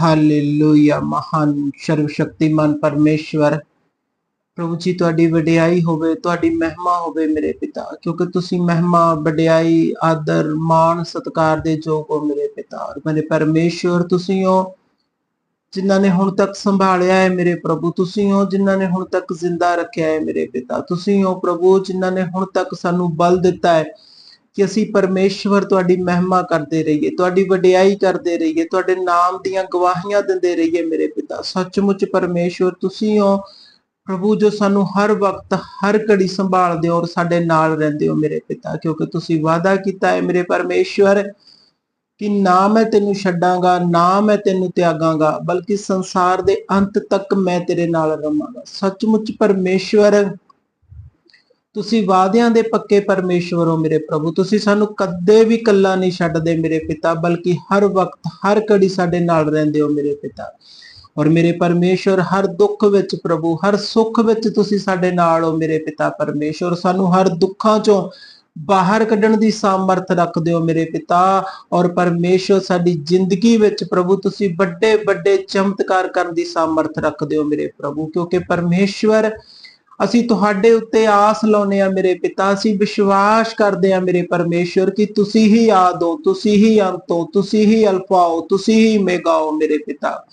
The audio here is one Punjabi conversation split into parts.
ਹਾਲੇਲੂਇਆ ਮਹਾਨ ਸਰਵ ਸ਼ਕਤੀਮਾਨ ਪਰਮੇਸ਼ਵਰ। ਪ੍ਰਭੂ ਜੀ, ਤੁਹਾਡੀ ਵਡਿਆਈ ਹੋਵੇ, ਤੁਹਾਡੀ ਮਹਿਮਾ ਹੋਵੇ ਮੇਰੇ ਪਿਤਾ, ਕਿਉਂਕਿ ਤੁਸੀਂ ਮਹਿਮਾ, ਵਡਿਆਈ, ਆਦਰ, ਮਾਣ, ਸਤਕਾਰ ਦੇ ਯੋਗ ਹੋ ਮੇਰੇ ਪਿਤਾ। ਔਰ ਮੇਰੇ ਪਰਮੇਸ਼ਵਰ, ਤੁਸੀਂ ਹੋ ਜਿਨ੍ਹਾਂ ਨੇ ਹੁਣ ਤੱਕ ਸੰਭਾਲਿਆ ਹੈ ਮੇਰੇ ਪ੍ਰਭੂ। ਤੁਸੀਂ ਹੋ ਜਿਨ੍ਹਾਂ ਨੇ ਹੁਣ ਤੱਕ ਜ਼ਿੰਦਾ ਰੱਖਿਆ ਹੈ ਮੇਰੇ ਪਿਤਾ। ਤੁਸੀਂ ਹੋ ਪ੍ਰਭੂ, ਜਿਨ੍ਹਾਂ ਨੇ ਹੁਣ ਤੱਕ ਸਾਨੂੰ ਬਲ ਦਿੱਤਾ ਹੈ। ਕਿ ਅਸੀਂ ਪਰਮੇਸ਼ਵਰ ਤੁਹਾਡੀ ਮਹਿਮਾ ਕਰਦੇ ਰਹੀਏ, ਤੁਹਾਡੀ ਵਡਿਆਈ ਕਰਦੇ ਰਹੀਏ, ਤੁਹਾਡੇ ਨਾਮ ਦੀਆਂ ਗਵਾਹੀਆਂ ਦਿੰਦੇ ਰਹੀਏ ਮੇਰੇ ਪਿਤਾ। ਸੱਚਮੁੱਚ ਪਰਮੇਸ਼ਵਰ, ਤੁਸੀਂ ਹੋ ਪ੍ਰਭੂ ਜੋ ਸਾਨੂੰ ਹਰ ਵਕਤ ਹਰ ਘੜੀ ਸੰਭਾਲਦੇ ਹੋ ਔਰ ਸਾਡੇ ਨਾਲ ਰਹਿੰਦੇ ਹੋ ਮੇਰੇ ਪਿਤਾ, ਕਿਉਂਕਿ ਤੁਸੀਂ ਵਾਅਦਾ ਕੀਤਾ ਹੈ ਮੇਰੇ ਪਰਮੇਸ਼ਵਰ ਕਿ ਨਾ ਮੈਂ ਤੈਨੂੰ ਛੱਡਾਂਗਾ, ਨਾ ਮੈਂ ਤੈਨੂੰ ਤਿਆਗਾਂਗਾ, ਬਲਕਿ ਸੰਸਾਰ ਦੇ ਅੰਤ ਤੱਕ ਮੈਂ ਤੇਰੇ ਨਾਲ ਰਵਾਂਗਾ ਸੱਚਮੁੱਚ ਪਰਮੇਸ਼ਵਰ ਤੁਸੀਂ ਵਾਅਦਿਆਂ ਦੇ ਪੱਕੇ ਪਰਮੇਸ਼ਵਰ ਹੋ ਮੇਰੇ ਪ੍ਰਭੂ। ਤੁਸੀਂ ਸਾਨੂੰ ਕਦੇ ਵੀ ਕੱਲਾ ਨਹੀਂ ਛੱਡਦੇ ਮੇਰੇ ਪਿਤਾ, ਬਲਕਿ ਹਰ ਵਕਤ, ਹਰ ਘੜੀ ਸਾਡੇ ਨਾਲ ਰਹਿੰਦੇ ਹੋ ਮੇਰੇ ਪਿਤਾ। ਔਰ ਮੇਰੇ ਪਰਮੇਸ਼ਵਰ, ਹਰ ਦੁੱਖ ਵਿੱਚ ਪ੍ਰਭੂ, ਹਰ ਸੁੱਖ ਵਿੱਚ ਤੁਸੀਂ ਸਾਡੇ ਨਾਲ ਹੋ ਮੇਰੇ ਪਿਤਾ ਪਰਮੇਸ਼ਵਰ। ਸਾਨੂੰ ਹਰ ਦੁੱਖਾਂ ਚੋਂ ਬਾਹਰ ਕੱਢਣ ਦੀ ਸਾਮਰਥ ਰੱਖਦੇ ਹੋ ਮੇਰੇ ਪਿਤਾ। ਔਰ ਪਰਮੇਸ਼ਵਰ, ਸਾਡੀ ਜ਼ਿੰਦਗੀ ਵਿੱਚ ਪ੍ਰਭੂ, ਤੁਸੀਂ ਵੱਡੇ ਵੱਡੇ ਚਮਤਕਾਰ ਕਰਨ ਦੀ ਸਾਮਰਥ ਰੱਖਦੇ ਹੋ ਮੇਰੇ ਪ੍ਰਭੂ। ਕਿਉਂਕਿ ਪਰਮੇਸ਼ਵਰ ਅਸੀਂ ਤੁਹਾਡੇ ਉੱਤੇ ਆਸ ਲਾਉਨੇ ਆ ਮੇਰੇ ਪਿਤਾ, ਅਸੀਂ ਵਿਸ਼ਵਾਸ ਕਰਦੇ ਆ ਮੇਰੇ ਪਰਮੇਸ਼ਵਰ ਕਿ ਤੁਸੀਂ ਹੀ ਆਦ ਹੋ, ਤੁਸੀਂ ਹੀ ਅੰਤ ਹੋ, ਤੁਸੀਂ ਹੀ ਅਲਫਾ ਹੋ, ਤੁਸੀਂ ਹੀ ਮੇਗਾ ਹੋ ਮੇਰੇ ਪਿਤਾ।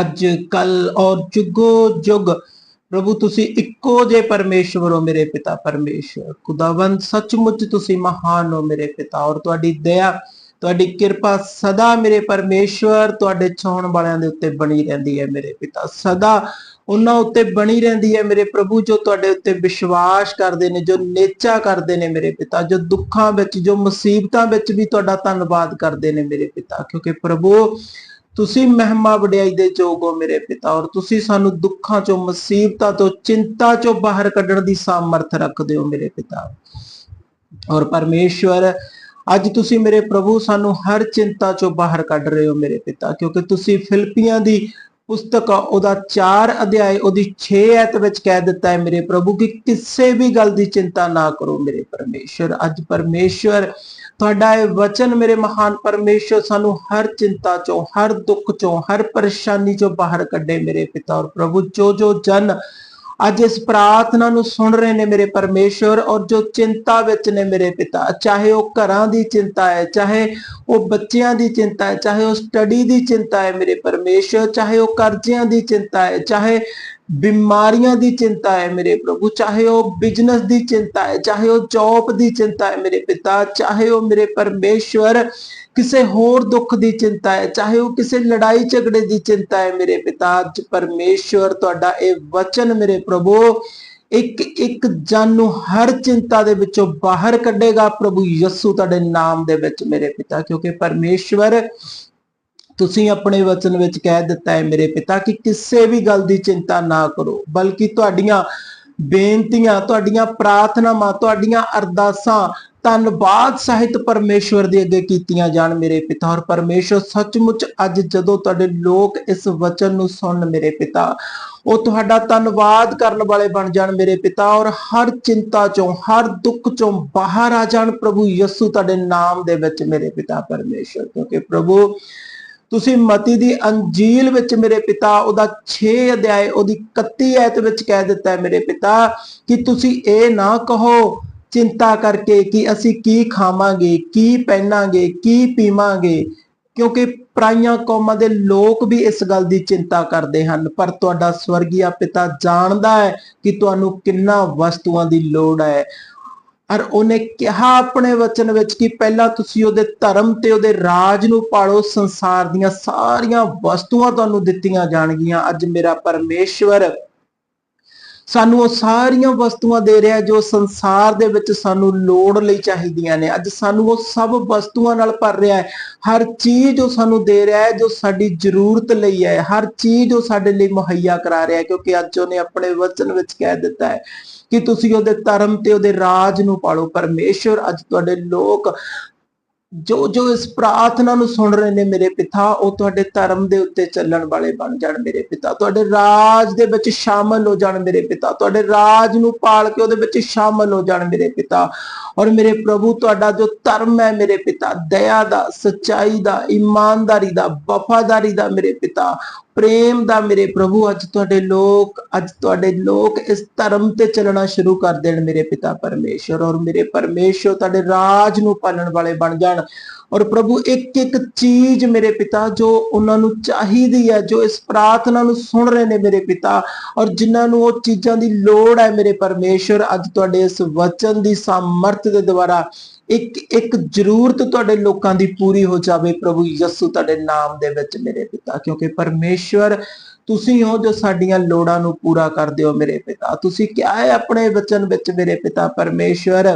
ਅੱਜ ਕੱਲ ਔਰ ਜੁਗੋ ਜੁਗ, ਪ੍ਰਭੂ ਤੁਸੀਂ ਇੱਕੋ ਜੇ ਪਰਮੇਸ਼ਵਰ ਹੋ ਮੇਰੇ ਪਿਤਾ ਪਰਮੇਸ਼ਵਰ ਖੁਦਾਵੰਦ, ਸੱਚਮੁੱਚ ਤੁਸੀਂ ਮਹਾਨ ਹੋ ਮੇਰੇ ਪਿਤਾ ਔਰ ਤੁਹਾਡੀ ਦਇਆ ਤੁਹਾਡੀ ਕਿਰਪਾ ਸਦਾ ਮੇਰੇ ਪਰਮੇਸ਼ਵਰ ਤੁਹਾਡੇ ਚਾਹਣ ਵਾਲਿਆਂ ਦੇ ਉੱਤੇ ਬਣੀ ਰਹਿੰਦੀ ਹੈ ਮੇਰੇ ਪਿਤਾ। ਸਦਾ ਉਹਨਾਂ ਉੱਤੇ ਬਣੀ ਰਹਿੰਦੀ ਹੈ ਮੇਰੇ ਪ੍ਰਭੂ, ਜੋ ਤੁਹਾਡੇ ਉੱਤੇ ਵਿਸ਼ਵਾਸ ਕਰਦੇ ਨੇ, ਜੋ ਨੇਚਾ ਕਰਦੇ ਨੇ ਮੇਰੇ ਪਿਤਾ, ਜੋ ਦੁੱਖਾਂ ਵਿੱਚ, ਜੋ ਮੁਸੀਬਤਾਂ ਵਿੱਚ ਵੀ ਤੁਹਾਡਾ ਧੰਨਵਾਦ ਕਰਦੇ ਨੇ ਮੇਰੇ ਪਿਤਾ। ਕਿਉਂਕਿ ਪ੍ਰਭੂ, ਤੁਸੀਂ ਮਹਿਮਾ ਵਡਿਆਈ ਦੇ ਯੋਗ ਹੋ ਮੇਰੇ ਪਿਤਾ, ਔਰ ਤੁਸੀਂ ਸਾਨੂੰ ਦੁੱਖਾਂ ਚੋਂ, ਮੁਸੀਬਤਾਂ ਤੋਂ, ਚਿੰਤਾ ਚੋਂ ਬਾਹਰ ਕੱਢਣ ਦੀ ਸਾਮਰਥ ਰੱਖਦੇ ਹੋ ਮੇਰੇ ਪਿਤਾ। ਔਰ ਪਰਮੇਸ਼ਵਰ ਅੱਜ ਤੁਸੀਂ ਮੇਰੇ ਪ੍ਰਭੂ ਸਾਨੂੰ ਹਰ ਚਿੰਤਾ ਚੋਂ ਬਾਹਰ ਕੱਢ ਰਹੇ ਹੋ ਮੇਰੇ ਪਿਤਾ, ਕਿਉਂਕਿ ਤੁਸੀਂ ਫਿਲਪੀਆਂ ਦੀ ਪੁਸਤਕ ਉਹਦਾ 4 ਅਧਿਆਇ ਉਹਦੀ 6 ਐਤ ਵਿੱਚ ਕਹਿ ਦਿੱਤਾ ਹੈ ਮੇਰੇ ਪ੍ਰਭੂ ਕਿ ਕਿਸੇ ਵੀ ਗੱਲ ਦੀ ਚਿੰਤਾ ਨਾ ਕਰੋ ਮੇਰੇ ਪਰਮੇਸ਼ਵਰ ਅੱਜ ਪਰਮੇਸ਼ਵਰ ਤੁਹਾਡਾ ਇਹ ਵਚਨ ਮੇਰੇ ਮਹਾਨ ਪਰਮੇਸ਼ਵਰ ਸਾਨੂੰ ਹਰ ਚਿੰਤਾ ਚੋਂ, ਹਰ ਦੁੱਖ ਚੋਂ, ਹਰ ਪਰੇਸ਼ਾਨੀ ਚੋਂ ਬਾਹਰ ਕੱਢੇ ਮੇਰੇ ਪਿਤਾ ਔਰ ਪ੍ਰਭੂ ਜੋ ਜੋ ਜਨ ਅੱਜ ਇਸ ਪ੍ਰਾਰਥਨਾ ਨੂੰ ਸੁਣ ਰਹੇ ਨੇ ਮੇਰੇ ਪਰਮੇਸ਼ਵਰ ਔਰ ਜੋ ਚਿੰਤਾ ਵਿੱਚ ਨੇ ਮੇਰੇ ਪਿਤਾ, ਚਾਹੇ ਉਹ ਘਰਾਂ ਦੀ ਚਿੰਤਾ ਹੈ, ਚਾਹੇ ਉਹ ਬੱਚਿਆਂ ਦੀ ਚਿੰਤਾ ਹੈ, ਚਾਹੇ ਉਹ ਸਟੱਡੀ ਦੀ ਚਿੰਤਾ ਹੈ ਮੇਰੇ ਪਰਮੇਸ਼ਵਰ, ਚਾਹੇ ਉਹ ਕਰਜ਼ਿਆਂ ਦੀ ਚਿੰਤਾ ਹੈ, ਚਾਹੇ ਬਿਮਾਰੀਆਂ ਦੀ ਚਿੰਤਾ ਹੈ ਮੇਰੇ ਪ੍ਰਭੂ, ਚਾਹੇ ਉਹ ਬਿਜ਼ਨਸ ਦੀ ਚਿੰਤਾ ਹੈ, ਚਾਹੇ ਉਹ ਜੌਬ ਦੀ ਚਿੰਤਾ ਹੈ ਮੇਰੇ ਪਿਤਾ, ਚਾਹੇ ਉਹ ਮੇਰੇ ਪਰਮੇਸ਼ਵਰ, ਕਿਸੇ ਹੋਰ ਦੁੱਖ ਦੀ ਚਿੰਤਾ ਹੈ, ਚਾਹੇ ਉਹ ਕਿਸੇ ਲੜਾਈ ਝਗੜੇ ਦੀ ਚਿੰਤਾ ਹੈ ਮੇਰੇ ਪਿਤਾ, ਅੱਜ ਪਰਮੇਸ਼ਵਰ ਤੁਹਾਡਾ ਇਹ ਵਚਨ ਮੇਰੇ ਪ੍ਰਭੂ, ਇੱਕ ਇੱਕ ਜਨ ਨੂੰ ਹਰ ਚਿੰਤਾ ਦੇ ਵਿੱਚੋਂ ਬਾਹਰ ਕੱਢੇਗਾ, ਪ੍ਰਭੂ ਯਿਸੂ ਤੁਹਾਡੇ ਨਾਮ ਦੇ ਵਿੱਚ ਮੇਰੇ ਪਿਤਾ, ਕਿਉਂਕਿ ਪਰਮੇਸ਼ਵਰ ਤੁਸੀਂ ਆਪਣੇ ਵਚਨ ਵਿੱਚ ਕਹਿ ਦਿੱਤਾ ਹੈ ਮੇਰੇ ਪਿਤਾ, ਕਿ ਕਿਸੇ ਵੀ ਗੱਲ ਦੀ ਚਿੰਤਾ ਨਾ ਕਰੋ, ਬਲਕਿ ਤੁਹਾਡੀਆਂ ਬੇਨਤੀਆਂ, ਤੁਹਾਡੀਆਂ ਪ੍ਰਾਰਥਨਾਵਾਂ, ਤੁਹਾਡੀਆਂ ਅਰਦਾਸਾਂ ਧੰਨਵਾਦ ਸਹਿਤ ਪਰਮੇਸ਼ਵਰ ਦੇ ਅੱਗੇ ਕੀਤੀਆਂ ਜਾਣ ਮੇਰੇ ਪਿਤਾ। ਔਰ ਪਰਮੇਸ਼ਵਰ ਸੱਚਮੁੱਚ ਅੱਜ ਜਦੋਂ ਤੁਹਾਡੇ ਲੋਕ ਇਸ ਵਚਨ ਨੂੰ ਸੁਣਨ ਮੇਰੇ ਪਿਤਾ, ਉਹ ਤੁਹਾਡਾ ਧੰਨਵਾਦ ਕਰਨ ਵਾਲੇ ਬਣ ਜਾਣ ਮੇਰੇ ਪਿਤਾ। ਔਰ ਹਰ ਚਿੰਤਾ ਚੋਂ, ਹਰ ਦੁੱਖ ਚੋਂ ਬਾਹਰ ਆ ਜਾਣ ਪ੍ਰਭੂ ਯਿਸੂ ਤੁਹਾਡੇ ਨਾਮ ਦੇ ਵਿੱਚ ਮੇਰੇ ਪਿਤਾ ਪਰਮੇਸ਼ਵਰ। ਕਿਉਂਕਿ ਪ੍ਰਭੂ ਤੁਸੀਂ ਮਤੀ ਦੀ ਅੰਜੀਲ ਵਿੱਚ ਮੇਰੇ ਪਿਤਾ ਉਹਦਾ 6 ਅਧਿਆਇ ਉਹਦੀ 31 ਐਤ ਵਿੱਚ ਕਹਿ ਦਿੱਤਾ ਹੈ ਮੇਰੇ ਪਿਤਾ, ਕਿ ਤੁਸੀਂ ਇਹ ਨਾ ਕਹੋ, ਚਿੰਤਾ ਕਰਕੇ ਕਿ ਅਸੀਂ ਕੀ ਖਾਵਾਂਗੇ, ਕੀ ਪਹਿਨਾਂਗੇ, ਕੀ ਪੀਵਾਂਗੇ, ਕਿਉਂਕਿ ਪਰਾਈਆਂ ਕੌਮਾਂ ਦੇ ਲੋਕ ਵੀ ਇਸ ਗੱਲ ਦੀ ਚਿੰਤਾ ਕਰਦੇ ਹਨ। ਪਰ ਤੁਹਾਡਾ ਸਵਰਗੀਆ ਪਿਤਾ ਜਾਣਦਾ ਹੈ ਕਿ ਤੁਹਾਨੂੰ ਕਿੰਨਾ ਵਸਤੂਆਂ ਦੀ ਲੋੜ ਹੈ। ਔਰ ਉਹਨੇ ਕਿਹਾ ਆਪਣੇ ਵਚਨ ਵਿੱਚ ਕਿ ਪਹਿਲਾਂ ਤੁਸੀਂ ਉਹਦੇ ਧਰਮ ਤੇ ਉਹਦੇ ਰਾਜ ਨੂੰ ਪਾਲੋ, ਸੰਸਾਰ ਦੀਆਂ ਸਾਰੀਆਂ ਵਸਤੂਆਂ ਤੁਹਾਨੂੰ ਦਿੱਤੀਆਂ ਜਾਣਗੀਆਂ। ਅੱਜ ਮੇਰਾ ਪਰਮੇਸ਼ਵਰ ਸਾਨੂੰ ਉਹ ਸਾਰੀਆਂ ਵਸਤੂਆਂ ਦੇ ਰਿਹਾ ਜੋ ਸੰਸਾਰ ਦੇ ਵਿੱਚ ਸਾਨੂੰ ਲੋੜ ਲਈ ਚਾਹੀਦੀਆਂ ਨੇ। ਅੱਜ ਸਾਨੂੰ ਉਹ ਸਭ ਵਸਤੂਆਂ ਨਾਲ ਭਰ ਰਿਹਾ ਹੈ। ਹਰ ਚੀਜ਼ ਉਹ ਸਾਨੂੰ ਦੇ ਰਿਹਾ ਹੈ ਜੋ ਸਾਡੀ ਜ਼ਰੂਰਤ ਲਈ ਹੈ। ਹਰ ਚੀਜ਼ ਉਹ ਸਾਡੇ ਲਈ ਮੁਹੱਈਆ ਕਰਾ ਰਿਹਾ ਹੈ ਕਿਉਂਕਿ ਅੱਜ ਉਹਨੇ ਆਪਣੇ ਵਚਨ ਵਿੱਚ ਕਹਿ ਦਿੱਤਾ ਹੈ ਕਿ ਤੁਸੀਂ ਉਹਦੇ ਧਰਮ ਤੇ ਉਹਦੇ ਰਾਜ ਨੂੰ ਪਾਲੋ। ਪਰਮੇਸ਼ਵਰ ਅੱਜ ਤੁਹਾਡੇ ਲੋਕ ਜੋ ਜੋ ਇਸ ਪ੍ਰਾਰਥਨਾ ਨੂੰ ਸੁਣ ਰਹੇ ਨੇ ਮੇਰੇ ਪਿਤਾ, ਉਹ ਤੁਹਾਡੇ ਧਰਮ ਦੇ ਉੱਤੇ ਚੱਲਣ ਵਾਲੇ ਬਣ ਜਾਣ ਮੇਰੇ ਪਿਤਾ। ਤੁਹਾਡੇ ਰਾਜ ਦੇ ਵਿੱਚ ਸ਼ਾਮਲ ਹੋ ਜਾਣ ਮੇਰੇ ਪਿਤਾ। ਤੁਹਾਡੇ ਰਾਜ ਨੂੰ ਪਾਲ ਕੇ ਉਹਦੇ ਵਿੱਚ ਸ਼ਾਮਲ ਹੋ ਜਾਣ ਮੇਰੇ ਪਿਤਾ। ਔਰ ਮੇਰੇ ਪ੍ਰਭੂ, ਤੁਹਾਡਾ ਜੋ ਧਰਮ ਹੈ ਮੇਰੇ ਪਿਤਾ, ਦਇਆ ਦਾ, ਸਚਾਈ ਦਾ, ਇਮਾਨਦਾਰੀ ਦਾ, ਵਫਾਦਾਰੀ ਦਾ ਮੇਰੇ ਪਿਤਾ ਪ੍ਰੇਮ ਦਾ ਮੇਰੇ ਪ੍ਰਭੂ, ਅੱਜ ਤੁਹਾਡੇ ਲੋਕ, ਅੱਜ ਤੁਹਾਡੇ ਲੋਕ ਇਸ ਧਰਮ ਤੇ ਚੱਲਣਾ ਸ਼ੁਰੂ ਕਰ ਦੇਣ ਮੇਰੇ ਪਿਤਾ ਪਰਮੇਸ਼ਰ ਔਰ ਮੇਰੇ ਪਰਮੇਸ਼ਰ ਤੁਹਾਡੇ ਰਾਜ ਨੂੰ ਪਾਲਣ ਵਾਲੇ ਬਣ ਜਾਣ ਔਰ ਪ੍ਰਭੂ ਇੱਕ ਇੱਕ ਚੀਜ਼ ਮੇਰੇ ਪਿਤਾ ਜੋ ਉਹਨਾਂ ਨੂੰ ਚਾਹੀਦੀ ਹੈ, ਜੋ ਇਸ ਪ੍ਰਾਰਥਨਾ ਨੂੰ ਸੁਣ ਰਹੇ ਨੇ ਮੇਰੇ ਪਿਤਾ ਔਰ ਜਿਨ੍ਹਾਂ ਨੂੰ ਉਹ ਚੀਜ਼ਾਂ ਦੀ ਲੋੜ ਹੈ ਮੇਰੇ ਪਰਮੇਸ਼ਰ ਅੱਜ ਤੁਹਾਡੇ ਇਸ ਵਚਨ ਦੀ ਸਾਮਰਥ ਦੇ ਦੁਆਰਾ ਇੱਕ ਇੱਕ ਜ਼ਰੂਰਤ ਤੁਹਾਡੇ ਲੋਕਾਂ ਦੀ ਪੂਰੀ ਹੋ ਜਾਵੇ, ਪ੍ਰਭੂ ਯਿਸੂ ਤੁਹਾਡੇ ਨਾਮ ਦੇ ਵਿੱਚ ਮੇਰੇ ਪਿਤਾ, ਕਿਉਂਕਿ ਪਰਮੇਸ਼ਵਰ ਤੁਸੀਂ ਹੋ ਜੋ ਸਾਡੀਆਂ ਲੋੜਾਂ ਨੂੰ ਪੂਰਾ ਕਰਦੇ ਹੋ ਮੇਰੇ ਪਿਤਾ। ਤੁਸੀਂ ਕਿਹਾ ਹੈ ਆਪਣੇ ਵਚਨ ਵਿੱਚ ਮੇਰੇ ਪਿਤਾ, ਪਰਮੇਸ਼ਵਰ